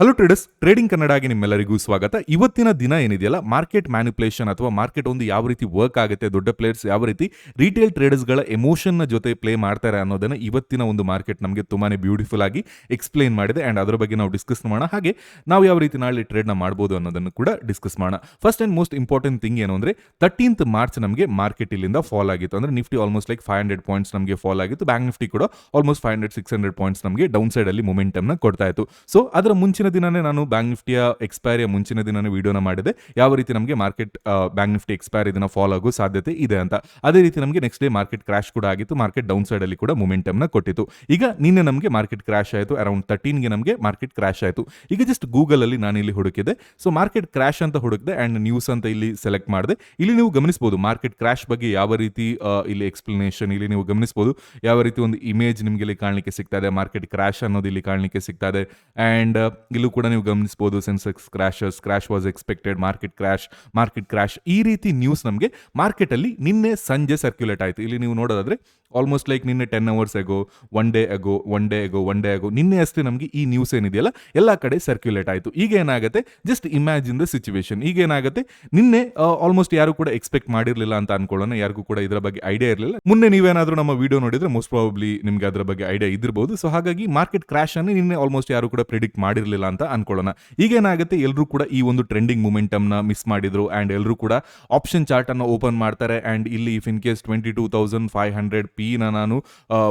Hello traders trading ಕನ್ನಡಗೆ ನಿಮ್ಮೆಲ್ಲರಿಗೂ ಸ್ವಾಗತ. ಇವತ್ತಿನ ದಿನ ಏನಿದೆಯಲ್ಲ ಮಾರ್ಕೆಟ್ ಮ್ಯಾನಿಪುಲೇಷನ್ ಅಥವಾ ಮಾರ್ಕೆಟ್ ಒಂದು ಯಾವ ರೀತಿ ವರ್ಕ್ ಆಗುತ್ತೆ, ದೊಡ್ಡ ಪ್ಲೇಯರ್ಸ್ ಯಾವ ರೀತಿ ರಿಟೇಲ್ ಟ್ರೇಡರ್ಸ್ಗಳ ಎಮೋಷನ್ನ ಜೊತೆ ಪ್ಲೇ ಮಾಡ್ತಾರೆ ಅನ್ನೋದನ್ನ ಇವತ್ತಿನ ಒಂದು ಮಾರ್ಕೆಟ್ ನಮಗೆ ತುಂಬಾನೇ ಬ್ಯೂಟಿಫುಲ್ ಆಗಿ ಎಕ್ಸ್ಪ್ಲೈನ್ ಮಾಡಿದೆ. ಅಂಡ್ ಅದರ ಬಗ್ಗೆ ನಾವು ಡಿಸ್ಕಸ್ ಮಾಡೋಣ. ಹಾಗೆ ನಾವು ಯಾವ ರೀತಿ ನಾಳೆ ಟ್ರೇಡ್ನ ಮಾಡ್ಬೋದು ಅನ್ನೋದನ್ನು ಕೂಡ ಡಿಸ್ಕಸ್ ಮಾಡೋಣ. First and most important thing ಏನು ಅಂದ್ರೆ ತರ್ಟೀನ್ತ್ ಮಾರ್ಚ್ ನಮಗೆ ಮಾರ್ಕೆಟ್ ಇಲ್ಲಿಂದ ಫಾಲ್ ಆಗಿತ್ತು. ಅಂದ್ರೆ Nifty almost like five hundred points ನಮಗೆ ಫಾಲ್ ಆಗಿತ್ತು. ಬ್ಯಾಂಕ್ ನಿಫ್ಟಿ ಕೂಡ almost five hundred six hundred points ನಮಗೆ ಡೌನ್ ಸೈಡ್ ಅಲ್ಲಿ ಮೊಮೆಂಟಮ್ನ ಕೊಡ್ತಾ ಇತ್ತು. ಸೊ ಅದರ ಮುಂಚಿನ ದಿನನೇ ನಾನು ಬ್ಯಾಂಕ್ ನಿಫ್ಟಿಯ ಎಕ್ಸ್ಪೈರಿಯ ಮುಂಚಿನ ದಿನನೇ ವಿಡಿಯೋನ ಮಾಡಿದೆ. ಯಾವ ರೀತಿ ನಮಗೆ ಮಾರ್ಕೆಟ್ ಬ್ಯಾಂಕ್ ನಿಫ್ಟಿ ಎಕ್ಸ್ಪೈರಿ ದಿನ ಫಾಲೋ ಆಗೋ ಸಾಧ್ಯತೆ ಇದೆ ಅಂತ. ಅದೇ ರೀತಿ ನಮಗೆ ನೆಕ್ಸ್ಟ್ ಡೇ ಮಾರ್ಕೆಟ್ ಕ್ರಾಶ್ ಕೂಡ ಆಗಿತ್ತು. ಮಾರ್ಕೆಟ್ ಡೌನ್ ಸೈಡ್ ಅಲ್ಲಿ ಕೂಡ ಮೊಮೆಂಟಮ್ನ ಕೊಟ್ಟಿತ್ತು. ಈಗ ನಿನ್ನೆ ನಮಗೆ ಮಾರ್ಕೆಟ್ ಕ್ರಾಶ್ ಆಯಿತು. ಅರೌಂಡ್ ತರ್ಟೀನ್ಗೆ ನಮಗೆ ಮಾರ್ಕೆಟ್ ಕ್ರಾಶ್ ಆಯಿತು. ಈಗ ಜಸ್ಟ್ ಗೂಗಲ್ ಅಲ್ಲಿ ನಾನು ಇಲ್ಲಿ ಹುಡುಕಿದೆ. ಸೊ ಮಾರ್ಕೆಟ್ ಕ್ರಾಶ್ ಅಂತ ಹುಡುಕಿದೆ ಅಂಡ್ ನ್ಯೂಸ್ ಅಂತ ಇಲ್ಲಿ ಸೆಲೆಕ್ಟ್ ಮಾಡಿದೆ. ಇಲ್ಲಿ ನೀವು ಗಮನಿಸಬಹುದು ಮಾರ್ಕೆಟ್ ಕ್ರಾಶ್ ಬಗ್ಗೆ ಯಾವ ರೀತಿ ಇಲ್ಲಿ ಎಕ್ಸ್ಪ್ಲನೇಷನ್ ಇಲ್ಲಿ ನೀವು ಗಮನಿಸಬಹುದು ಯಾವ ರೀತಿ ಒಂದು ಇಮೇಜ್ ನಿಮಗೆ ಇಲ್ಲಿ ಕಾಣಲಿಕ್ಕೆ ಸಿಗ್ತಾ ಇದೆ. ಮಾರ್ಕೆಟ್ ಕ್ರಾಶ್ ಅನ್ನೋದು ಇಲ್ಲಿ ಕಾಣಲಿಕ್ಕೆ ಸಿಗ್ತಾ ಇದೆ. ಅಂಡ್ ಇಲ್ಲೂ ಕೂಡ ನೀವು ಗಮನಿಸಬಹುದು Sensex crashes crash was expected market crash market crash ಈ ರೀತಿ ನ್ಯೂಸ್ ನಮಗೆ ಮಾರ್ಕೆಟ್ ಅಲ್ಲಿ ನಿನ್ನೆ ಸಂಜೆ ಸರ್ಕ್ಯುಲೇಟ್ ಆಯಿತು. ಇಲ್ಲಿ ನೀವು ನೋಡೋದಾದ್ರೆ ಆಲ್ಮೋಸ್ಟ್ ಲೈಕ್ ನಿನ್ನೆ ten hours ago one day ago one day ago one day ago ನಿನ್ನೆ ಅಷ್ಟೇ ನಮಗೆ ಈ ನ್ಯೂಸ್ ಏನಿದೆಯಲ್ಲ, ಎಲ್ಲ ಕಡೆ ಸರ್ಕ್ಯುಲೇಟ್ ಆಯಿತು. ಈಗ ಏನಾಗುತ್ತೆ? ಜಸ್ಟ್ ಇಮ್ಯಾಜಿನ್ ದ ಸಿಚುವೇಶನ್ ಈಗ ಏನಾಗುತ್ತೆ? ನಿನ್ನೆ ಆಲ್ಮೋಸ್ಟ್ ಯಾರು ಕೂಡ ಎಕ್ಸ್ಪೆಕ್ಟ್ ಮಾಡಿರಲಿಲ್ಲ ಅಂತ ಅನ್ಕೊಳ್ಳೋಣ. ಯಾರಿಗೂ ಕೂಡ ಇದರ ಬಗ್ಗೆ ಐಡಿಯಾ ಇರಲಿಲ್ಲ. ಮುನ್ನೆ ನೀವೇನಾದರೂ ನಮ್ಮ ವಿಡಿಯೋ ನೋಡಿದ್ರೆ ಮೋಸ್ಟ್ ಪ್ರಾಬಬ್ಲಿ ನಿಮ್ಗೆ ಅದರ ಬಗ್ಗೆ ಐಡಿಯಾ ಇದಿರಬಹುದು ಸೊ ಹಾಗಾಗಿ ಮಾರ್ಕೆಟ್ ಕ್ರಾಶ್ ಅನ್ನು ನಿನ್ನೆ ಆಲ್ಮೋಸ್ಟ್ ಯಾರು ಕೂಡ ಪ್ರಿಡಿಕ್ಟ್ ಮಾಡಿರಲಿಲ್ಲ ಅಂತ ಅನ್ಕೊಳ್ಳೋಣ. ಈಗ ಏನಾಗುತ್ತೆ? ಎಲ್ಲರೂ ಕೂಡ ಈ ಒಂದು ಟ್ರೆಂಡಿಂಗ್ ಮೂಮೆಂಟಮ್ನ ಮಿಸ್ ಮಾಡಿದ್ರು ಅಂಡ್ ಎಲ್ಲರೂ ಕೂಡ ಆಪ್ಷನ್ ಚಾರ್ಟ್ ಅನ್ನು ಓಪನ್ ಮಾಡ್ತಾರೆ. ಅಂಡ್ ಇಲ್ಲಿ if in case twenty two thousand five hundred P ನ ನಾನು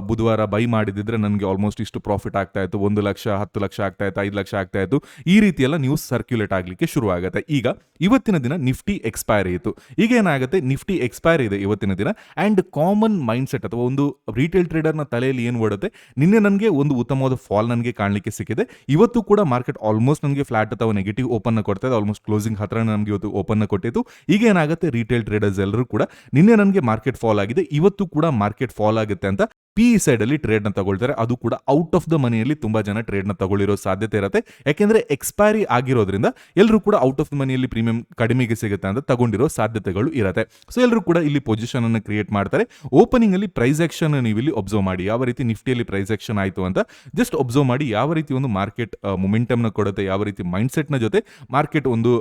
ಬುಧವಾರ ಬೈ ಮಾಡಿದಿದ್ರೆ ನನಗೆ ಆಲ್ಮೋಸ್ಟ್ ಇಷ್ಟು ಪ್ರಾಫಿಟ್ ಆಗ್ತಾ ಇತ್ತು. ಒಂದು ಲಕ್ಷ, ಹತ್ತು ಲಕ್ಷ ಆಗ್ತಾ ಇತ್ತು, ಐದು ಲಕ್ಷ ಆಗ್ತಾ ಇತ್ತು. ಈ ರೀತಿ ಎಲ್ಲ ನ್ಯೂಸ್ ಸರ್ಕ್ಯುಲೇಟ್ ಆಗಲಿಕ್ಕೆ ಶುರು ಆಗುತ್ತೆ ಈಗ ಇವತ್ತಿನ ದಿನ ನಿಫ್ಟಿ ಎಕ್ಸ್ಪೈರ್ ಇತ್ತು. ಈಗ ಏನಾಗುತ್ತೆ? ನಿಫ್ಟಿ ಎಕ್ಸ್ಪೈರ್ ಇದೆ ಇವತ್ತಿನ ದಿನ. ಅಂಡ್ ಕಾಮನ್ ಮೈಂಡ್ ಸೆಟ್ ಅಥವಾ ಒಂದು ರೀಟೇಲ್ ಟ್ರೇಡರ್ನ ತಲೆಯಲ್ಲಿ ಏನು ಓಡುತ್ತೆ? ನಿನ್ನೆ ನನಗೆ ಒಂದು ಉತ್ತಮವಾದ ಫಾಲ್ ನನಗೆ ಕಾಣಲಿಕ್ಕೆ ಸಿಕ್ಕಿದೆ. ಇವತ್ತು ಕೂಡ ಮಾರ್ಕೆಟ್ ಆಲ್ಮೋಸ್ಟ್ ನನಗೆ ಫ್ಲಾಟ್ ಅಥವಾ ನೆಗೆಟಿವ್ ಓಪನ್ ಕೊಡ್ತಾ ಇದೆ. ಆಲ್ಮೋಸ್ಟ್ ಕ್ಲೋಸಿಂಗ್ ಹತ್ರ ನಮಗೆ ಇವತ್ತು ಓಪನ್ ಕೊಟ್ಟಿತ್ತು. ಈಗ ಏನಾಗುತ್ತೆ? ರಿಟೇಲ್ ಟ್ರೇಡರ್ಸ್ ಎಲ್ಲರೂ ಕೂಡ ನಿನ್ನೆ ನನಗೆ ಮಾರ್ಕೆಟ್ ಫಾಲ್ ಆಗಿದೆ. ಇವತ್ತು ಕೂಡ ಮಾರ್ಕೆಟ್ ಫಾಲ್ ಆಗುತ್ತೆ ಅಂತ ಪಿ ಸೈಡ್ ಅಲ್ಲಿ ಟ್ರೇಡ್ನ ತಗೊಳ್ತಾರೆ. ಅದು ಕೂಡ ಔಟ್ ಆಫ್ ದ ಮನೆಯಲ್ಲಿ ತುಂಬಾ ಜನ ಟ್ರೇಡ್ನ ತಗೊಳ್ಳಿರೋ ಸಾಧ್ಯತೆ ಇರುತ್ತೆ. ಯಾಕೆಂದ್ರೆ ಎಕ್ಸ್ಪೈರಿ ಆಗಿರೋದ್ರಿಂದ ಎಲ್ಲರೂ ಕೂಡ ಔಟ್ ಆಫ್ ದ ಮನೆಯಲ್ಲಿ ಪ್ರೀಮಿಯಂ ಕಡಿಮೆಗೆ ಸಿಗುತ್ತೆ ಅಂತ ತಗೊಂಡಿರೋ ಸಾಧ್ಯತೆಗಳು ಇರುತ್ತೆ. ಸೊ ಎಲ್ಲರೂ ಕೂಡ ಇಲ್ಲಿ ಪೊಸಿಷನ್ ಅನ್ನು ಕ್ರಿಯೇಟ್ ಮಾಡ್ತಾರೆ. ಓಪನಿಂಗ್ ಅಲ್ಲಿ ಪ್ರೈಸ್ ಆಕ್ಷನ್ ನೀವು ಇಲ್ಲಿ ಒಬ್ಸರ್ವ್ ಮಾಡಿ. ಯಾವ ರೀತಿ ನಿಫ್ಟಿಯಲ್ಲಿ ಪ್ರೈಸ್ ಆಕ್ಷನ್ ಆಯಿತು ಅಂತ ಜಸ್ಟ್ ಒಬ್ಸರ್ವ್ ಮಾಡಿ ಯಾವ ರೀತಿ ಒಂದು ಮಾರ್ಕೆಟ್ ಮೊಮೆಂಟಮ್ನ ಕೊಡುತ್ತೆ, ಯಾವ ರೀತಿ ಮೈಂಡ್ ಸೆಟ್ನ ಜೊತೆ ಮಾರ್ಕೆಟ್ ಒಂದು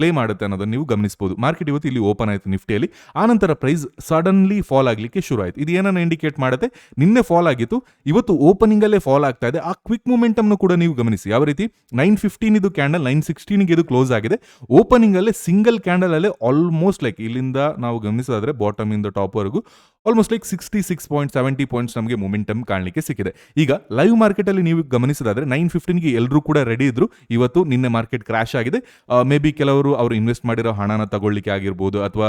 ಪ್ಲೇ ಮಾಡುತ್ತೆ ಅನ್ನೋದನ್ನು ನೀವು ಗಮನಿಸಬಹುದು ಮಾರ್ಕೆಟ್ ಇವತ್ತು ಇಲ್ಲಿ ಓಪನ್ ಆಯಿತು ನಿಫ್ಟಿಯಲ್ಲಿ. ಆನಂತರ ಪ್ರೈಸ್ ಸಡನ್ಲಿ ಫಾಲ್ ಆಗಲಿಕ್ಕೆ ಶುರು ಆಯಿತು ಇದು ಏನನ್ನು ಇಂಡಿಕೇಟ್ ಮಾಡುತ್ತೆ? ನಿನ್ನೆ ಫಾಲ್ ಆಗಿತ್ತು. ಇವತ್ತು ಓಪನಿಂಗ್ ಅಲ್ಲೇ ಫಾಲ್ ಆಗ್ತಾ ಇದೆ. ಆ ಕ್ವಿಕ್ ಮೂಮೆಂಟಮ್ನು ಕೂಡ ನೀವು ಗಮನಿಸಿ. ಯಾವ ರೀತಿ? ನೈನ್ ಫಿಫ್ಟೀನ್ ಇದು ಕ್ಯಾಂಡಲ್, ನೈನ್ ಸಿಕ್ಸ್ಟೀನ್ಗೆ ಇದು ಕ್ಲೋಸ್ ಆಗಿದೆ. ಓಪನಿಂಗ್ ಅಲ್ಲೇ ಸಿಂಗಲ್ ಕ್ಯಾಂಡಲ್ ಅಲ್ಲೇ ಆಲ್ಮೋಸ್ಟ್ ಲೈಕ್ ಇಲ್ಲಿಂದ ನಾವು ಗಮನಿಸೋದಾದ್ರೆ ಬಾಟಮ್ ಇಂದ ಟಾಪ್ ವರೆಗೂ almost like sixty six point seventy points ನಮಗೆ ಮೊಮೆಂಟಮ್ ಕಾಣಲಿಕ್ಕೆ ಸಿಕ್ಕಿದೆ. ಈಗ ಲೈವ್ ಮಾರ್ಕೆಟ್ ಅಲ್ಲಿ ನೀವು ಗಮನಿಸಿದಾದ್ರೆ ನೈನ್ ಫಿಫ್ಟೀನ್ಗೆ ಎಲ್ಲರೂ ಕೂಡ ರೆಡಿ ಇದ್ರು. ಇವತ್ತು ನಿನ್ನೆ ಮಾರ್ಕೆಟ್ ಕ್ರಾಶ್ ಆಗಿದೆ. ಮೇ ಬಿ ಕೆಲವರು ಅವರು ಇನ್ವೆಸ್ಟ್ ಮಾಡಿರೋ ಹಣನ ತಗೊಳ್ಳಿಕ್ಕೆ ಆಗಿರ್ಬೋದು ಅಥವಾ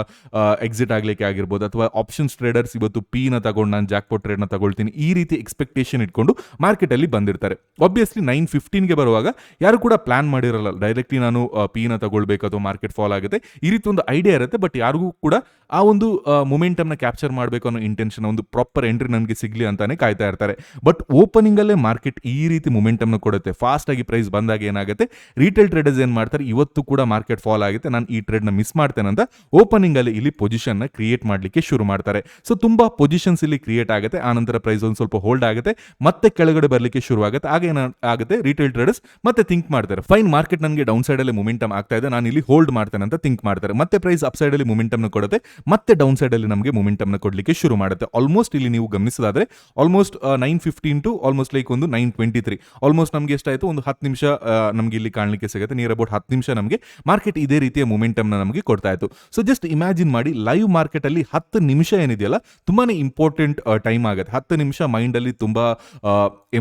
ಎಕ್ಸಿಟ್ ಆಗಲಿಕ್ಕೆ ಆಗಿರ್ಬೋದು ಅಥವಾ ಆಪ್ಷನ್ಸ್ ಟ್ರೇಡರ್ಸ್ ಇವತ್ತು ಪಿನ ತಗೊಂಡು ನಾನು ಜಾಕ್ಪೋಟ್ ಟ್ರೇಡ್ನ ತಗೊಳ್ತೀನಿ. ಈ ರೀತಿ ಎಕ್ಸ್ಪೆಕ್ಟೇಷನ್ ಇಟ್ಕೊಂಡು ಮಾರ್ಕೆಟ್ ಅಲ್ಲಿ ಬಂದಿರ್ತಾರೆ. ಆಬ್ವಿಯಸ್ಲಿ ನೈನ್ ಫಿಫ್ಟೀನ್ಗೆ ಬರುವಾಗ ಯಾರು ಕೂಡ ಪ್ಲಾನ್ ಮಾಡಿರಲ್ಲ. ಡೈರೆಕ್ಟ್ಲಿ ನಾನು ಪಿ ನ ತಗೊಳ್ಬೇಕು ಅಥವಾ ಮಾರ್ಕೆಟ್ ಫಾಲ್ ಆಗುತ್ತೆ. ಈ ರೀತಿ ಒಂದು ಐಡಿಯಾ ಇರುತ್ತೆ ಬಟ್ ಯಾರಿಗೂ ಕೂಡ ಆ ಒಂದು ಮೊಮೆಂಟಮ್ನ ಕ್ಯಾಪ್ಚರ್ ಮಾಡಬೇಕು ಅನ್ನೋ ಇಂಟೆನ್ಷನ್ ಒಂದು ಪ್ರಾಪರ್ ಎಂಟ್ರಿ ನನಗೆ ಸಿಗ್ಲಿ ಅಂತಾನೆ ಕಾಯ್ತಾ ಇರ್ತಾರೆ. ಬಟ್ ಓಪನಿಂಗ್ ಅಲ್ಲೇ ಮಾರ್ಕೆಟ್ ಈ ರೀತಿ ಮೊಮೆಂಟಮ್ನ ಕೊಡುತ್ತೆ. ಫಾಸ್ಟ್ ಆಗಿ ಪ್ರೈಸ್ ಬಂದಾಗ ಏನಾಗುತ್ತೆ? ರೀಟೇಲ್ ಟ್ರೇಡರ್ಸ್ ಏನು ಮಾಡ್ತಾರೆ? ಇವತ್ತು ಕೂಡ ಮಾರ್ಕೆಟ್ ಫಾಲ್ ಆಗುತ್ತೆ. ನಾನು ಈ ಟ್ರೇಡ್ನ ಮಿಸ್ ಮಾಡ್ತೇನೆ ಅಂತ ಓಪನಿಂಗ್ ಅಲ್ಲಿ ಇಲ್ಲಿ ಪೊಸಿಷನ್ನ ಕ್ರಿಯೇಟ್ ಮಾಡ್ಲಿಕ್ಕೆ ಶುರು ಮಾಡ್ತಾರೆ. ಸೊ ತುಂಬಾ ಪೊಸಿಷನ್ಸ್ ಇಲ್ಲಿ ಕ್ರಿಯೇಟ್ ಆಗುತ್ತೆ. ಆನಂತರ ಪ್ರೈಸ್ ಒಂದು ಸ್ವಲ್ಪ ಹೋಲ್ಡ್ ಆಗುತ್ತೆ. ಮತ್ತೆ ಕೆಳಗಡೆ ಬರಲಿಕ್ಕೆ ಶುರು ಆಗುತ್ತೆ. ಆಗ ಏನಾಗುತ್ತೆ ರಿಟೇಲ್ ಟ್ರೇಡರ್ಸ್ ಮತ್ತೆ ಥಿಂಕ್ ಮಾಡ್ತಾರೆ. ಫೈನ್ ಮಾರ್ಕೆಟ್ ನನಗೆ ಡೌನ್ ಸೈಡ್ ಅಲ್ಲಿ ಮೊಮೆಂಟಮ್ ಆಗ್ತಾ ಇದೆ. ನಾನು ಇಲ್ಲಿ ಹೋಲ್ಡ್ ಮಾಡ್ತೇನೆ ಅಂತ ಥಿಂಕ್ ಮಾಡ್ತಾರೆ. ಮತ್ತೆ ಪ್ರೈಸ್ ಅಪ್ ಸೈಡ್ ಅಲ್ಲಿ ಮೊಮೆಂಟಮ್ನ ಕೊಡುತ್ತೆ. ಮತ್ತೆ ಡೌನ್ ಸೈಡ್ ಅಲ್ಲಿ ನಮಗೆ ಮೊಮೆಂಟಮ್ನ ನ ಕೊಡ್ಲಿಕ್ಕೆ ಶುರು ಮಾಡುತ್ತೆ. ಆಲ್ಮೋಸ್ಟ್ ಇಲ್ಲಿ ನೀವು ಗಮನಿಸೋದಾದ್ರೆ almost nine fifteen to almost like ಒಂದು ನೈನ್ ಟ್ವೆಂಟಿ ತ್ರೀ ಆಲ್ಮೋಸ್ಟ್ ನಮಗೆ ಎಷ್ಟಾಯಿತು? ಒಂದು ಹತ್ತು ನಿಮಿಷ ನಮಗೆ ಇಲ್ಲಿ ಕಾಣಲಿಕ್ಕೆ ಸಿಗುತ್ತೆ. ನಿಯರ್ ಅಬೌಟ್ ಹತ್ತು ನಿಮಿಷ ನಮಗೆ ಮಾರ್ಕೆಟ್ ಇದೇ ರೀತಿಯ ಮೊಮೆಂಟಮ್ನ ನಮಗೆ ಕೊಡ್ತಾ ಇತ್ತು. ಸೊ ಜಸ್ಟ್ ಇಮ್ಯಾಜಿನ್ ಮಾಡಿ ಲೈವ್ ಮಾರ್ಕೆಟ್ ಅಲ್ಲಿ ಹತ್ತು ನಿಮಿಷ ಏನಿದೆಯಲ್ಲ ತುಂಬಾ ಇಂಪಾರ್ಟೆಂಟ್ ಟೈಮ್ ಆಗುತ್ತೆ. ಹತ್ತು ನಿಮಿಷ ಮೈಂಡ್ ಅಲ್ಲಿ ತುಂಬಾ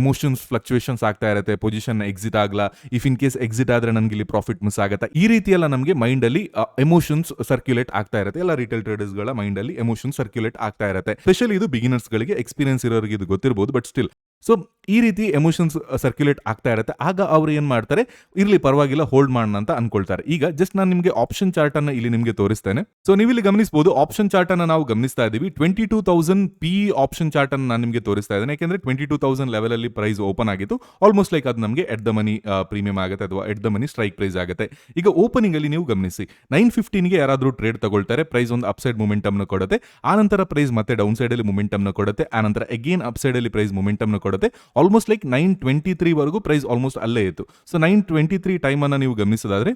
ಎಮೋಷನ್ಸ್ ಫ್ಲಕ್ಚುಯೇಷನ್ಸ್ ಆಗ್ತಾ ಇರುತ್ತೆ. ಪೊಸಿಷನ್ ಎಕ್ಸಿಟ್ ಆಗಲ್ಲ ಇಫ್ ಇನ್ ಕೇಸ್ ಎಕ್ಸಿಟ್ ಆದ್ರೆ ನನಗೆ ಇಲ್ಲಿ ಪ್ರಾಫಿಟ್ ಮಿಸ್ ಆಗುತ್ತೆ. ಈ ರೀತಿಯೆಲ್ಲ ನಮಗೆ ಮೈಂಡ್ ಅಲ್ಲಿ ಎಮೋಷನ್ಸ್ ಸರ್ಕ್ಯುಲೇಟ್ ಆಗ್ತಾ ಇರುತ್ತೆ. ಎಲ್ಲ ರಿಟೇಲ್ ಟ್ರೇಡರ್ಸ್ಗಳ ಮೈಂಡಲ್ಲಿ ಮೈಂಡ್ ಅಲ್ಲಿ ಎಮೋಷನ್ ಸರ್ಕ್ಯುಲೇಟ್ ಆಗ್ತಾ ಇರುತ್ತೆ. ಸ್ಪೆಷಲಿ ಇದು ಬಿಗಿನರ್ಸ್ ಗಳಿಗೆ ಎಕ್ಸ್ಪೀರಿಯನ್ಸ್ ಇರೋರಿಗೆ ಇದು ಗೊತ್ತಿರಬಹುದು ಬಟ್ ಸ್ಟಿಲ್ ಸೊ ಈ ರೀತಿ ಎಮೋಷನ್ಸ್ ಸರ್ಕ್ಯುಲೇಟ್ ಆಗ್ತಾ ಇರುತ್ತೆ. ಆಗ ಅವ್ರು ಏನು ಮಾಡ್ತಾರೆ? ಇರ್ಲಿ, ಪರವಾಗಿಲ್ಲ ಹೋಲ್ಡ್ ಮಾಡೋಣ ಅಂತ ಅನ್ಕೊಳ್ತಾರೆ. ಈಗ ಜಸ್ಟ್ ನಾನು ನಿಮಗೆ ಆಪ್ಷನ್ ಚಾರ್ಟ್ ಅನ್ನ ಇಲ್ಲಿ ನಿಮಗೆ ತೋರಿಸ್ತೇನೆ. ಸೊ ನೀವು ಇಲ್ಲಿ ಗಮನಿಸಬಹುದು ಆಪ್ಷನ್ ಚಾರ್ಟ್ ಅನ್ನ ನಾವು ಗಮನಿಸ್ತಾ ಇದೀವಿ twenty two thousand P option chart ಅನ್ನು ನಾನು ನಿಮಗೆ ತೋರಿಸ್ತಾ ಇದ್ದೇನೆ. ಯಾಕಂದ್ರೆ ಟ್ವೆಂಟಿ ಟೂ ತೌಸಂಡ್ ಲೆವೆಲ್ ಅಲ್ಲಿ ಪ್ರೈಸ್ ಓಪನ್ ಆಗಿತ್ತು. ಆಲ್ಮೋಸ್ಟ್ ಲೈಕ್ ಅದು ನಮಗೆ ಎಟ್ ದ ಮನಿ ಪ್ರೀಮಿಯಂ ಆಗುತ್ತೆ ಅಥವಾ at the money strike price ಆಗುತ್ತೆ. ಈಗ ಓಪನಿಂಗ್ ಅಲ್ಲಿ ನೀವು ಗಮನಿಸಿ. ನೈನ್ ಫಿಫ್ಟೀನ್ಗೆ ಯಾರಾದರೂ ಟ್ರೇಡ್ ತಗೊಳ್ತಾರೆ ಪ್ರೈಸ್ ಒಂದು ಅಪ್ಸೈಡ್ ಮೊಮೆಂಟಮ್ನ ಕೊಡುತ್ತೆ. ಆನಂತರ ಪ್ರೈಸ್ ಮತ್ತೆ ಡೌನ್ ಸೈಡ್ ಅಲ್ಲಿ ಮೊಮೆಂಟಮ್ನ ಕೊಡುತ್ತೆ. ಆನಂತರ ಅಗೇನ್ ಅಪ್ಸೈಡ್ ಅಲ್ಲಿ ಪ್ರೈಸ್ ಮೂಮೆಂಟಮ್ನ ನ ಕೊಡುತ್ತೆ. Almost like nine twenty three ವರೆಗೂ ಪ್ರೈಸ್ ಆಲ್ಮೋಸ್ಟ್ ಅಲ್ಲೇ ಇತ್ತು. ಸೊ ನೈನ್ ಟ್ವೆಂಟಿ ತ್ರೀ ಟೈಮನ್ನು ನೀವು ಗಮನಿಸೋದಾದ್ರೆ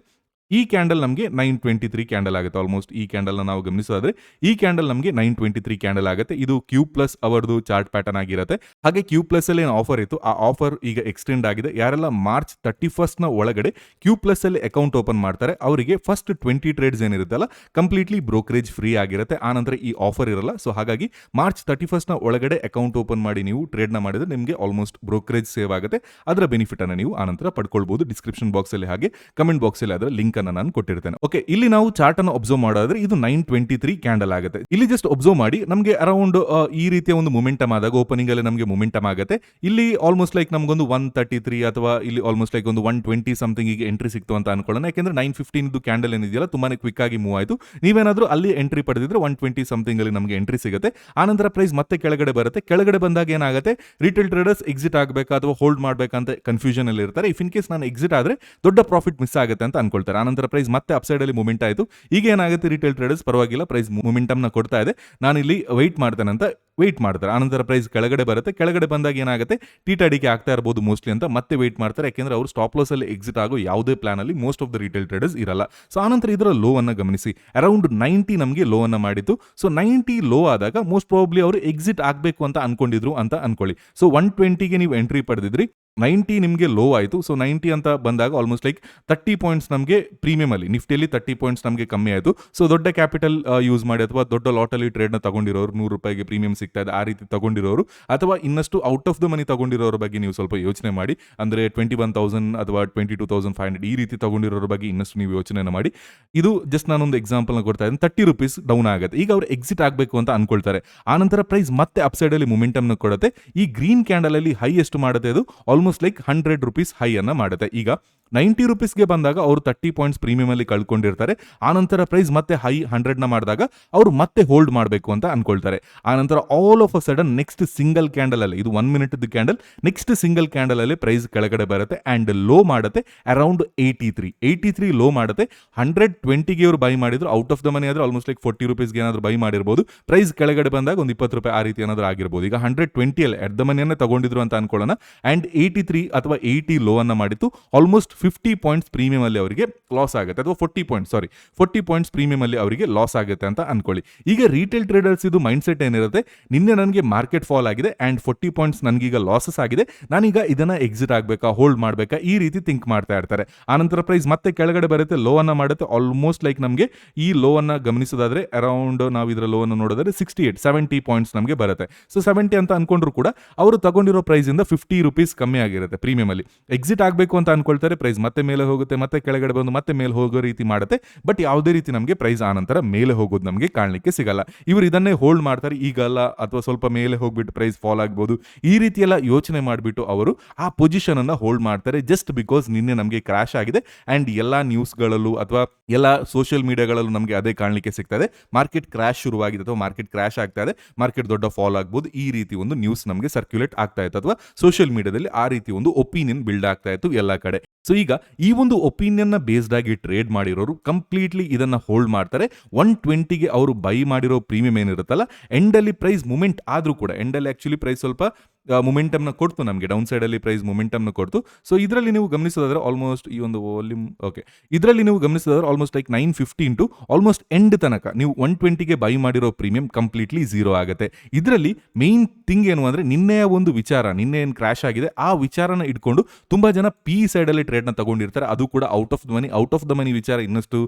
ಈ ಕ್ಯಾಂಡಲ್ ನಮಗೆ ನೈನ್ ಟ್ವೆಂಟಿ ತ್ರೀ ಕ್ಯಾಂಡಲ್ ಆಗುತ್ತೆ. ಆಲ್ಮೋಸ್ಟ್ ಈ ಕ್ಯಾಂಡಲ್ನ ನಾವು ಗಮನಿಸೋದ್ರೆ ಈ ಕ್ಯಾಂಡಲ್ ನಮಗೆ ನೈನ್ ಟ್ವೆಂಟಿ ತ್ರೀ ಕ್ಯಾಂಡಲ್ ಆಗುತ್ತೆ. ಇದು ಕ್ಯೂ ಪ್ಲಸ್ ಅವರ್ದು ಚಾರ್ಟ್ ಪ್ಯಾಟರ್ನ್ ಆಗಿರುತ್ತೆ. ಹಾಗೆ ಕ್ಯೂ ಪ್ಲಸ್ ಅಲ್ಲಿ ಏನು ಆಫರ್ ಇತ್ತು? ಆ ಆಫರ್ ಈಗ ಎಕ್ಸ್ಟೆಂಡ್ ಆಗಿದೆ. ಯಾರೆಲ್ಲ ಮಾರ್ಚ್ ತರ್ಟಿ ನ ಒಳಗಡೆ ಕ್ಯೂ ಪ್ಲಸ್ ಅಲ್ಲಿ ಅಕೌಂಟ್ ಓಪನ್ ಮಾಡ್ತಾರೆ, ಅವರಿಗೆ ಫಸ್ಟ್ ಟ್ವೆಂಟಿ ಟ್ರೇಡ್ಸ್ ಏನಿರುತ್ತಲ್ಲ ಕಂಪ್ಲೀಟ್ಲಿ ಬ್ರೋಕರೇಜ್ ಫ್ರೀ ಆಗಿರುತ್ತೆ. ಆನಂತರ ಈ ಆಫರ್ ಇರಲ್ಲ. ಸೊ ಹಾಗಾಗಿ ಮಾರ್ಚ್ ತರ್ಟಿ ನ ಒಳಗಡೆ ಅಕೌಂಟ್ ಓಪನ್ ಮಾಡಿ ನೀವು ಟ್ರೇಡ್ನ ಮಾಡಿದ್ರೆ ನಿಮಗೆ ಆಲ್ಮೋಸ್ಟ್ ಬ್ರೋಕರೇಜ್ ಸೇವ್ ಆಗುತ್ತೆ. ಅದರ ಬೆನಿಫಿಟ್ ಅನ್ನು ನೀವು ಆನಂತರ ಪಡ್ಕೊಳ್ಬಹುದು ಡಿಸ್ಕ್ರಿಪ್ಷನ್ ಬಾಕ್ಸ್ ಅಲ್ಲಿ ಹಾಗೆ ಕಮೆಂಟ್ ಬಾಕ್ಸ್ ಅಲ್ಲಿ ಅದರ ಲಿಂಕ್ ಅನ್ನು ನಾನು ಕೊಟ್ಟಿರ್ತೇನೆ. ಓಕೆ ಇಲ್ಲಿ ನಾವು ಚಾರ್ಟ್ ಅನ್ನು ಅಬ್ಸರ್ವ್ ಮಾಡೋದ್ರೆ ಇದು ನೈನ್ ಟ್ವೆಂಟಿ ತ್ರೀ ಕ್ಯಾಂಡಲ್ ಆಗುತ್ತೆ. ಇಲ್ಲಿ ಜಸ್ಟ್ ಅಬ್ಸರ್ವ್ ಮಾಡಿ, ನಮಗೆ ಅರೌಂಡ್ ಈ ರೀತಿಯ ಒಂದು ಮೊಮೆಂಟಮ್ ಆದಾಗ ಓಪನಿಂಗ್ ಅಲ್ಲಿ ನಮಗೆ ಮೊಮೆಂಟಮ್ ಆಗುತ್ತೆ. ಇಲ್ಲಿ ಆಲ್ಮೋಸ್ಟ್ ಲೈಕ್ ನಮಗೊಂದು ಒನ್ ತರ್ಟಿ ತ್ರೀ ಅಥವಾ ಇಲ್ಲಿ ಆಲ್ಮೋಸ್ಟ್ ಲೈಕ್ ಒಂದು ಒನ್ ಟ್ವೆಂಟಿ ಸಮಥಿಂಗ್ ಈಗ ಎಂಟ್ರಿ ಸಿಕ್ತು ಅಂತ ಅನ್ಕೊಳ್ಳೋಣ. ಯಾಕೆಂದ್ರೆ ನೈನ್ ಫಿಫ್ಟೀನ್ ಕ್ಯಾಂಡಲ್ ಏನಿದೆಯಲ್ಲ, ತುಂಬಾನೇ ಕ್ವಿಕ್ ಆಗಿ ಮೂವ್ ಆಯಿತು. ನೀವೇನಾದ್ರೂ ಅಲ್ಲಿ ಎಂಟ್ರಿ ಪಡೆದಿದ್ರೆ ಒನ್ ಟ್ವೆಂಟಿ ಸಮಥಿಂಗ್ ಅಲ್ಲಿ ನಮಗೆ ಎಂಟ್ರಿ ಸಿಗುತ್ತೆ. ಆನಂತರ ಪ್ರೈಸ್ ಮತ್ತೆ ಕೆಳಗಡೆ ಬರುತ್ತೆ. ಕೆಳಗಡೆ ಬಂದಾಗ ಏನಾಗುತ್ತೆ? ರಿಟೇಲ್ ಟ್ರೇಡರ್ಸ್ ಎಕ್ಸಿಟ್ ಆಗಬೇಕಾ ಅಥವಾ ಹೋಲ್ಡ್ ಮಾಡಬೇಕಂತ ಕನ್ಫ್ಯೂಷನ್ ಅಲ್ಲಿ ಇರ್ತಾರೆ ಇಫ್ ಇನ್ ಕೇಸ್ ನಾನು ಎಕ್ಸಿಟ್ ಆದ್ರೆ ದೊಡ್ಡ ಪ್ರಾಫಿಟ್ ಮಿಸ್ ಆಗುತ್ತೆ ಅಂತ ಅನ್ಕೊಳ್ತಾರೆ. ಆನಂತರ ಪ್ರೈಸ್ ಮತ್ತೆ ಅಪ್ಸೈಡ್ ಅಲ್ಲಿ ಮೂಮೆಂಟ್ ಆಯಿತು. ಈಗ ಏನಾಗುತ್ತೆ ರಿಟೇಲ್ ಟ್ರೇಡರ್ಸ್ ಪರವಾಗಿಲ್ಲ ಪ್ರೈಸ್ ಮೂಮೆಂಟಮ್ನ ಕೊಡ್ತಾ ಇದೆ. ನಾನು ಇಲ್ಲಿ ವೆಯ್ಟ್ ಮಾಡ್ತೇನೆ ಅಂತ ವೆಯ್ಟ್ ಮಾಡ್ತಾರೆ. ಆನಂತರ ಪ್ರೈಸ್ ಕೆಳಗಡೆ ಬರುತ್ತೆ. ಕೆಳಗಡೆ ಬಂದಾಗ ಏನಾಗುತ್ತೆ? ಟೀಟ್ ಅಡಿಕೆ ಆಗ್ತಾ ಇರ್ಬೋದು ಮೋಸ್ಟ್ಲಿ ಅಂತ ಮತ್ತೆ ವೆಯ್ಟ್ ಮಾಡ್ತಾರೆ. ಯಾಕೆಂದ್ರೆ ಅವರು ಸ್ಟಾಪ್ ಲಾಸ್ ಅಲ್ಲಿ ಎಕ್ಸಿಟ್ ಆಗೋ ಯಾವುದೇ ಪ್ಲಾನ್ ಅಲ್ಲಿ most of the retail traders ಇರಲ್ಲ. ಸೊ ಆನಂತರ ಇದರ ಲೋ ಅನ್ನ ಗಮನಿಸಿ. ಅರೌಂಡ್ ನೈಂಟಿ ನಮಗೆ ಲೋ ಅನ್ನ ಮಾಡಿತ್ತು. ಸೊ ನೈಂಟಿ ಲೋ ಆದಾಗ ಮೋಸ್ಟ್ ಪ್ರಾಬ್ಲಿ ಅವರು ಎಕ್ಸಿಟ್ ಆಗಬೇಕು ಅಂತ ಅನ್ಕೊಂಡಿದ್ರು ಅಂತ ಅನ್ಕೊಳ್ಳಿ. ಸೊ ಒನ್ ಟ್ವೆಂಟಿಗೆ ನೀವು ಎಂಟ್ರಿ ಪಡೆದಿದ್ರಿ. ನೈಂಟಿ ನಿಮಗೆ ಲೋ ಆಯಿತು. ಸೊ ನೈಂಟಿ ಅಂತ ಬಂದಾಗ ಆಲ್ಮೋಸ್ಟ್ ಲೈಕ್ ತರ್ಟಿ ಪಾಯಿಂಟ್ಸ್ ನಮಗೆ ಪ್ರೀಮಿಯಮ್ ಅಲ್ಲಿ, ನಿಫ್ಟಿಯಲ್ಲಿ ತರ್ಟಿ ಪಾಯಿಂಟ್ಸ್ ನಮಗೆ ಕಮ್ಮಿ ಆಯಿತು. ಸೊ ದೊಡ್ಡ ಕ್ಯಾಪಿಟಲ್ ಯೂಸ್ ಮಾಡಿ ಅಥವಾ ದೊಡ್ಡ ಲಾಟಲ್ಲಿ ಟ್ರೇಡ್ನ ತಗೊಂಡಿರೋರು ನೂರು ರೂಪಾಯಿಗೆ ಪ್ರೀಮಿಯಂ ಸಿಗ್ತಾ ಇದೆ, ಆ ರೀತಿ ತಗೊಂಡಿರೋರು. ಅಥವಾ ಇನ್ನಷ್ಟು ಔಟ್ ಆಫ್ ದ ಮನಿ ತಗೊಂಡಿರೋರ ಬಗ್ಗೆ ನೀವು ಸ್ವಲ್ಪ ಯೋಚನೆ ಮಾಡಿ. ಅಂದರೆ ಟ್ವೆಂಟಿ ಒನ್ ತೌಸಂಡ್ ಅಥವಾ twenty two thousand five hundred ಈ ರೀತಿ ತಗೊಂಡಿರೋರ ಬಗ್ಗೆ ಇನ್ನಷ್ಟು ನೀವು ಯೋಚನೆ ಮಾಡಿ. ಇದು ಜಸ್ಟ್ ನಾನೊಂದು ಎಕ್ಸಾಂಪಲ್ನ ಕೊಡ್ತಾ ಇದ್ದೀನಿ. ತರ್ಟಿ ರುಪೀಸ್ ಡೌನ್ ಆಗುತ್ತೆ. ಈಗ ಅವ್ರು ಎಕ್ಸಿಟ್ ಆಗಬೇಕು ಅಂತ ಅನ್ಕೊಳ್ತಾರೆ. ಆನಂತರ ಪ್ರೈಸ್ ಮತ್ತೆ ಅಪ್ಸೈಡಲ್ಲಿ ಮೊಮೆಂಟಮ್ನ ಕೊಡುತ್ತೆ. ಈ ಗ್ರೀನ್ ಕ್ಯಾಂಡಲ್ ಅಲ್ಲಿ ಹೈ ಎಷ್ಟು ಮಾಡುತ್ತೆ ಅದು almost like hundred rupees high ಅನ್ನ ಮಾಡುತ್ತೆ. ಈಗ ನೈಂಟಿ ರುಪೀಸ್ಗೆ ಬಂದಾಗ ಅವರು ತರ್ಟಿ ಪಾಯಿಂಟ್ಸ್ ಪ್ರೀಮಿಯಂ ಅಲ್ಲಿ ಕಳ್ಕೊಂಡಿರ್ತಾರೆ. ಆನಂತರ ಪ್ರೈಸ್ ಮತ್ತೆ ಹೈ ಹಂಡ್ರೆಡ್ನ ಮಾಡಿದಾಗ ಅವರು ಮತ್ತೆ ಹೋಲ್ಡ್ ಮಾಡಬೇಕು ಅಂತ ಅನ್ಕೊಳ್ತಾರೆ. ಆನಂತರ all of a sudden next single candle ಅಲ್ಲಿ, ಇದು one minute candle next single candle ಅಲ್ಲಿ ಪ್ರೈಸ್ ಕೆಳಗಡೆ ಬರುತ್ತೆ ಅಂಡ್ ಲೋ ಮಾಡುತ್ತೆ around eighty three eighty three low ಮಾಡುತ್ತೆ. ಹಂಡ್ರೆಡ್ ಟ್ವೆಂಟಿಗೆ ಅವರು ಬೈ ಮಾಡಿದ್ರು ಔಟ್ ಆಫ್ ದ ಮನಿ ಆದ್ರೆ ಆಲ್ಮೋಸ್ಟ್ ಲೈಕ್ ಫೋರ್ಟಿ ರುಪೀಸ್ಗೆ ಏನಾದರೂ ಬೈ ಮಾಡಿರ್ಬೋದು. ಪ್ರೈಸ್ ಕೆಳಗಡೆ ಬಂದಾಗ ಒಂದು ಇಪ್ಪತ್ತು ರೂಪಾಯಿ ಆ ರೀತಿ ಏನಾದರೂ ಆಗಿರ್ಬೋದು. ಈಗ ಹಂಡ್ರೆಡ್ ಟ್ವೆಂಟಿಯಲ್ಲಿ ಎಟ್ ದ ಮನಿಯನ್ನೇ ತಗೊಂಡಿದ್ರು ಅಂತ ಅನ್ಕೊಳ್ಳೋಣ. ಅಂಡ್ ಏಯ್ಟಿ ತ್ರೀ ಅಥವಾ ಏಯ್ಟಿ ಲೋ ಅನ್ನ ಮಾಡಿತ್ತು ಆಲ್ಮೋಸ್ಟ್ ಫಿಫ್ಟಿ ಪಾಯಿಂಟ್ಸ್ ಪ್ರೀಮಿಯಂ ಅಲ್ಲಿ ಅವರಿಗೆ ಲಾಸ್ ಆಗುತ್ತೆ. ಅಥವಾ forty point sorry forty points premium ಅಲ್ಲಿ ಅವರಿಗೆ ಲಾಸ್ ಆಗುತ್ತೆ ಅಂತ ಅನ್ಕೊಳ್ಳಿ. ಈಗ ರೀಟೇಲ್ ಟ್ರೇಡರ್ಸ್ ಇದು ಮೈಂಡ್ ಸೆಟ್ ಏನಿರುತ್ತೆ? ನಿನ್ನೆ ನನಗೆ ಮಾರ್ಕೆಟ್ ಫಾಲ್ ಆಗಿದೆ ಅಂಡ್ ಫೋರ್ಟಿ ಪಾಯಿಂಟ್ಸ್ ನನಗೀಗ ಲಾಸಸ್ ಆಗಿದೆ. ನಾನೀಗ ಇದನ್ನ ಎಕ್ಸಿಟ್ ಆಗಬೇಕಾ ಹೋಲ್ಡ್ ಮಾಡಬೇಕಾ, ಈ ರೀತಿ ಥಿಂಕ್ ಮಾಡ್ತಾ ಇರ್ತಾರೆ. ಆನಂತರ ಪ್ರೈಸ್ ಮತ್ತೆ ಕೆಳಗಡೆ ಬರುತ್ತೆ ಲೋ ಅನ್ನ ಮಾಡುತ್ತೆ ಆಲ್ಮೋಸ್ಟ್ ಲೈಕ್ ನಮಗೆ ಈ ಲೋ ಅನ್ನ ಗಮನಿಸೋದಾದ್ರೆ ಅರೌಂಡ್ ನಾವು ಇದರ ಲೋ ಅನ್ನು ನೋಡಿದ್ರೆ ಸಿಕ್ಸ್ಟಿ ಏಟ್ ಸೆವೆಂಟಿ ಪಾಯಿಂಟ್ಸ್ ನಮಗೆ ಬರುತ್ತೆ. ಸೊ ಸೆವೆಂಟಿ ಅಂತ ಅನ್ಕೊಂಡ್ರು ಕೂಡ ಅವರು ತಗೊಂಡಿರೋ ಪ್ರೈಸ್ ಇಂದ ಫಿಫ್ಟಿ ರುಪೀಸ್ ಕಮ್ಮಿ ಆಗಿರುತ್ತೆ ಪ್ರೀಮಿಯಂ ಅಲ್ಲಿ. ಎಕ್ಸಿಟ್ ಆಗಬೇಕು ಅಂತ ಅನ್ಕೊಳ್ತಾರೆ ಪ್ರೈಸ್ ಮತ್ತೆ ಮೇಲೆ ಹೋಗುತ್ತೆ, ಮತ್ತೆ ಕೆಳಗಡೆ ಬಂದು ಮತ್ತೆ ಮೇಲೆ ಹೋಗೋ ರೀತಿ ಮಾಡುತ್ತೆ. ಬಟ್ ಯಾವುದೇ ರೀತಿ ನಮಗೆ ಪ್ರೈಸ್ ಆನಂತರ ಮೇಲೆ ಹೋಗೋದು ನಮಗೆ ಕಾಣಲಿಕ್ಕೆ ಸಿಗಲ್ಲ. ಇವರು ಇದನ್ನೇ ಹೋಲ್ಡ್ ಮಾಡ್ತಾರೆ ಈಗಲ್ಲ ಅಥವಾ ಸ್ವಲ್ಪ ಮೇಲೆ ಹೋಗ್ಬಿಟ್ಟು ಪ್ರೈಸ್ ಫಾಲ್ ಆಗ್ಬೋದು. ಈ ರೀತಿ ಎಲ್ಲ ಯೋಚನೆ ಮಾಡಿಬಿಟ್ಟು ಅವರು ಆ ಪೊಸಿಷನ್ ಅನ್ನು ಹೋಲ್ಡ್ ಮಾಡ್ತಾರೆ ಜಸ್ಟ್ ಬಿಕಾಸ್ ನಿನ್ನೆ ನಮಗೆ ಕ್ರಾಶ್ ಆಗಿದೆ ಅಂಡ್ ಎಲ್ಲ ನ್ಯೂಸ್ಗಳಲ್ಲೂ ಅಥವಾ ಎಲ್ಲ ಸೋಷಿಯಲ್ ಮೀಡಿಯಾಗಳಲ್ಲೂ ನಮಗೆ ಅದೇ ಕಾಣಲಿಕ್ಕೆ ಸಿಗ್ತದೆ. ಮಾರ್ಕೆಟ್ ಕ್ರಾಶ್ ಶುರುವಾಗಿದೆ ಅಥವಾ ಮಾರ್ಕೆಟ್ ಕ್ರಾಶ್ ಆಗ್ತಾ ಇದೆ ಮಾರ್ಕೆಟ್ ದೊಡ್ಡ ಫಾಲ್ ಆಗ್ಬೋದು. ಈ ರೀತಿ ಒಂದು ನ್ಯೂಸ್ ನಮಗೆ ಸರ್ಕ್ಯುಲೇಟ್ ಆಗ್ತಾ ಇತ್ತು. ಅಥವಾ ಸೋಷಿಯಲ್ ಮೀಡಿಯಾದಲ್ಲಿ ಆ ರೀತಿ ಒಂದು ಒಪಿನಿಯನ್ ಬಿಲ್ಡ್ ಆಗ್ತಾ ಇತ್ತು ಎಲ್ಲ ಕಡೆ. ಸೊ ಈಗ ಈ ಒಂದು ಒಪಿನಿಯನ್ನ ಬೇಸ್ಡ್ ಆಗಿ ಟ್ರೇಡ್ ಮಾಡಿರೋರು ಕಂಪ್ಲೀಟ್ಲಿ ಇದನ್ನ ಹೋಲ್ಡ್ ಮಾಡ್ತಾರೆ. ಒನ್ ಟ್ವೆಂಟಿಗೆ ಅವರು ಬೈ ಮಾಡಿರೋ ಪ್ರೀಮಿಯಂ ಏನಿರುತ್ತಲ್ಲ ಎಂಡಲ್ಲಿ ಪ್ರೈಸ್ ಮೂಮೆಂಟ್ ಆದರೂ ಕೂಡ ಎಂಡಲ್ಲಿ ಆಕ್ಚುಲಿ ಪ್ರೈಸ್ ಸ್ವಲ್ಪ ಮೊಮೆಂಟಮ್ನ ಕೊಡ್ತು ನಮಗೆ. ಡೌನ್ ಸೈಡಲ್ಲಿ ಪ್ರೈಸ್ ಮುಮೆಂಟಮ್ನ ಕೊಡ್ತು. ಸೊ ಇದರಲ್ಲಿ ನೀವು ಗಮನಿಸೋದಾದ್ರೆ ಆಲ್ಮೋಸ್ಟ್ ಈ ಒಂದು ವಾಲ್ಯೂಮ್ ಓಕೆ ಇದರಲ್ಲಿ ನೀವು ಗಮನಿಸೋದಾದ್ರೆ almost like nine fifty into almost end ತನಕ ನೀವು ಒನ್ ಟ್ವೆಂಟಿಗೆ ಬೈ ಮಾಡಿರೋ ಪ್ರೀಮಿಯಂ ಕಂಪ್ಲೀಟ್ಲಿ ಝೀರೋ ಆಗುತ್ತೆ. ಇದರಲ್ಲಿ ಮೇನ್ ಥಿಂಗ್ ಏನು ಅಂದರೆ ನಿನ್ನೆಯ ಒಂದು ವಿಚಾರ, ನಿನ್ನೆ ಏನು ಕ್ರಾಶ್ ಆಗಿದೆ, ಆ ವಿಚಾರನ ಇಟ್ಕೊಂಡು ತುಂಬ ಜನ ಪಿ ಸೈಡಲ್ಲಿ ಟ್ರೇಡ್ನ ತಗೊಂಡಿರ್ತಾರೆ. ಅದು ಕೂಡ out of the money out of the money ವಿಚಾರ ಇನ್ನಷ್ಟು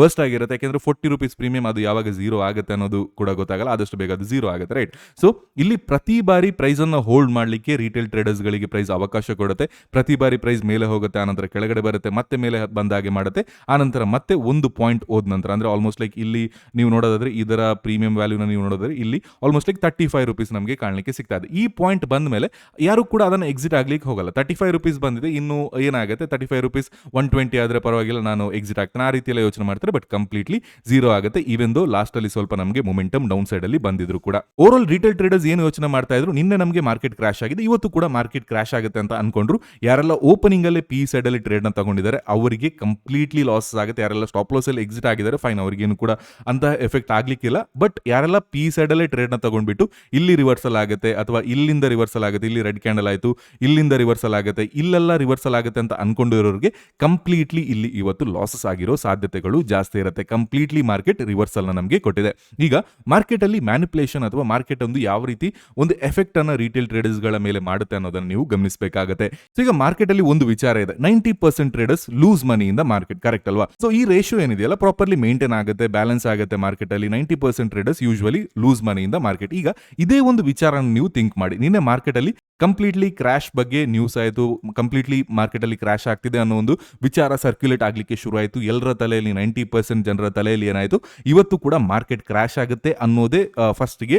ವರ್ಸ್ಟ್ ಆಗಿರುತ್ತೆ. ಯಾಕೆಂದರೆ ಫೋರ್ಟಿ ರುಪೀಸ್ ಪ್ರೀಮಿಯಂ ಅದು ಯಾವಾಗ ಝೀರೋ ಆಗುತ್ತೆ ಅನ್ನೋದು ಕೂಡ ಗೊತ್ತಾಗಲ್ಲ. ಆದಷ್ಟು ಬೇಗ ಅದು ಝೀರೋ ಆಗುತ್ತೆ ರೈಟ್ ಸೊ ಇಲ್ಲಿ ಪ್ರತಿ ಬಾರಿ ಪ್ರೈಸ್ ಅನ್ನ ಹೋಲ್ಡ್ ಮಾಡಲಿಕ್ಕೆ ರಿಟೇಲ್ ಟ್ರೇಡರ್ಸ್ ಗಳಿಗೆ ಪ್ರೈಸ್ ಅವಕಾಶ ಕೊಡುತ್ತೆ. ಪ್ರತಿ ಬಾರಿ ಪ್ರೈಸ್ ಮೇಲೆ ಹೋಗುತ್ತೆ ಆನಂತರ ಕೆಳಗಡೆ ಬರುತ್ತೆ, ಮತ್ತೆ ಮೇಲೆ ಬಂದ ಹಾಗೆ ಮಾಡುತ್ತೆ. ಆನಂತರ ಮತ್ತೆ ಒಂದು ಪಾಯಿಂಟ್ ಹೋದ ನಂತರ, ಅಂದ್ರೆ ಆಲ್ಮೋಸ್ಟ್ ಲೈಕ್ ಇಲ್ಲಿ ನೀವು ನೋಡೋದಾದ್ರೆ ಇದರ ಪ್ರೀಮಿಯಂ ವ್ಯಾಲ್ಯೂನ ನೀವು ನೋಡೋದಾದ್ರೆ ಇಲ್ಲಿ almost like thirty five rupees ನಮಗೆ ಕಾಣಲಿಕ್ಕೆ ಸಿಗ್ತಾ ಇದೆ. ಈ ಪಾಯಿಂಟ್ ಬಂದ ಮೇಲೆ ಯಾರು ಕೂಡ ಅದನ್ನು ಎಕ್ಸಿಟ್ ಆಗ್ಲಿಕ್ಕೆ ಹೋಗಲ್ಲ. ತರ್ಟಿ ಫೈವ್ ರುಪೀಸ್ ಬಂದಿದೆ, ಇನ್ನು ಏನಾಗುತ್ತೆ? Thirty five rupees one twenty ಆದರೆ ಪರವಾಗಿಲ್ಲ, ನಾನು ಎಕ್ಸಿಟ್ ಆಗ್ತಾನೆ. ಆ ರೀತಿ ಎಲ್ಲ ಯೋಚನೆ ಮಾಡ್ತಾರೆ ಬಟ್ ಕಂಪ್ಲೀಟ್ಲಿ ಝೀರೋ ಆಗುತ್ತೆ ಈವೆಂದು ಲಾಸ್ಟಲ್ಲಿ ಸ್ವಲ್ಪ ನಮಗೆ ಮೊಮೆಂಟಮ್ ಡೌನ್ ಸೈಡ್ ಅಲ್ಲಿ ಬಂದಿದ್ರು ಕೂಡ. ಓವರ್ ಆಲ್ ರಿಟೇಲ್ ಟ್ರೇಡರ್ಸ್ ಏನು ಯೋಚನೆ ಮಾಡ್ತಾ ಇದ್ರು? ನಿನ್ನೆ ನಮಗೆ ಮಾರ್ಕೆಟ್ ಕ್ರಾಶ್ ಆಗಿದೆ, ಇವತ್ತು ಕೂಡ ಮಾರ್ಕೆಟ್ ಕ್ರಾಶ್ ಆಗುತ್ತೆ ಅಂತ ಅನ್ಕೊಂಡ್ರು. ಯಾರೆಲ್ಲ ಓಪನಿಂಗ್ ಅಲ್ಲಿ ಪಿ ಸೈಡ್ ಅಲ್ಲಿ ಟ್ರೇಡ್ನ ತಗೊಂಡಿದ್ದಾರೆ, ಅವರಿಗೆ ಕಂಪ್ಲೀಟ್ಲಿ ಲಾಸ್ ಆಗುತ್ತೆ. ಯಾರೆಲ್ಲ ಸ್ಟಾಪ್ ಲಾಸ್ ಅಲ್ಲಿ ಎಕ್ಸಿಟ್ ಆಗಿದ್ದಾರೆ ಫೈನ್ ಅವರಿಗೇನು ಕೂಡ ಅಂತ ಎಫೆಕ್ಟ್ ಆಗ್ಲಿಕ್ಕಿಲ್ಲ. ಬಟ್ ಯಾರೆಲ್ಲ ಪಿ ಸೈಡ್ ಅಲ್ಲೇ ಟ್ರೇಡ್ನ ತಗೊಂಡ್ಬಿಟ್ಟು ಇಲ್ಲಿ ರಿವರ್ಸಲ್ ಆಗುತ್ತೆ, ಅಥವಾ ಇಲ್ಲಿಂದ ರಿವರ್ಸಲ್ ಆಗುತ್ತೆ, ಇಲ್ಲಿ ರೆಡ್ ಕ್ಯಾಂಡಲ್ ಆಯಿತು, ಇಲ್ಲಿಂದ ರಿವರ್ಸಲ್ ಆಗುತ್ತೆ, ಇಲ್ಲೆಲ್ಲ ರಿವರ್ಸಲ್ ಆಗುತ್ತೆ ಅಂತ ಅನ್ಕೊಂಡಿರೋರಿಗೆ ಕಂಪ್ಲೀಟ್ಲಿ ಇಲ್ಲಿ ಇವತ್ತು ಲಾಸಸ್ ಆಗಿರೋ ಸಾಧ್ಯತೆಗಳು ಜಾಸ್ತಿ ಇರುತ್ತೆ. ಕಂಪ್ಲೀಟ್ಲಿ ಮಾರ್ಕೆಟ್ ರಿವರ್ಸಲ್ ನಮಗೆ ಕೊಟ್ಟಿದೆ. ಈಗ ಮಾರ್ಕೆಟ್ ಅಲ್ಲಿ ಮ್ಯಾನಿಪುಲೇಷನ್ ಅಥವಾ ಮಾರ್ಕೆಟ್ ಒಂದು ಯಾವ ರೀತಿ ಒಂದು ಎಫೆಕ್ಟ್ ಅನ್ನ ರಿಟೇಲ್ ಟ್ರೇಡರ್ಸ್ಗಳ ಮೇಲೆ ಮಾಡುತ್ತೆ ಅನ್ನೋದನ್ನ ನೀವು ಗಮನಿಸಬೇಕಾಗುತ್ತೆ. ಸೊ ಈಗ ಮಾರ್ಕೆಟ್ ಅಲ್ಲಿ ಒಂದು ವಿಚಾರ ಇದೆ. ನೈಂಟಿ ಪರ್ಸೆಂಟ್ ಟ್ರೇಡರ್ಸ್ ಲೂಸ್ ಮನಿಯಿಂದ ಮಾರ್ಕೆಟ್ ಕರೆಕ್ಟ್ ಅಲ್ವಾ? ಸೊ ಈ ರೇಷಿಯೋ ಏನಿದೆಯಲ್ಲ ಪ್ರಾಪರ್ಲಿ ಮೇಂಟೈನ್ ಆಗುತ್ತೆ ಬ್ಯಾಲೆನ್ಸ್ ಆಗುತ್ತೆ ಮಾರ್ಕೆಟ್ ಅಲ್ಲಿ. Ninety percent traders usually lose ಮನಿಯಿಂದ market ಈಗ ಇದೇ ಒಂದು ವಿಚಾರ ನೀವು ಥಿಂಕ್ ಮಾಡಿ. ನಿನ್ನೆ ಮಾರ್ಕೆಟ್ ಅಲ್ಲಿ ಕಂಪ್ಲೀಟ್ಲಿ ಕ್ರಾಶ್ ಬಗ್ಗೆ ನ್ಯೂಸ್ ಆಯಿತು. ಕಂಪ್ಲೀಟ್ಲಿ ಮಾರ್ಕೆಟ್ ಅಲ್ಲಿ ಕ್ರಾಶ್ ಆಗ್ತಿದೆ ಅನ್ನೋ ಒಂದು ವಿಚಾರ ಸರ್ಕ್ಯುಲೇಟ್ ಆಗಲಿಕ್ಕೆ ಶುರು ಆಯಿತು ಎಲ್ಲರ ತಲೆಯಲ್ಲಿ ನೈಂಟಿ ಪರ್ಸೆಂಟ್ ಜನರ ತಲೆಯಲ್ಲಿ ಏನಾಯಿತು? ಇವತ್ತು ಕೂಡ ಮಾರ್ಕೆಟ್ ಕ್ರಾಶ್ ಆಗುತ್ತೆ ಅನ್ನೋದೇ ಫಸ್ಟ್ಗೆ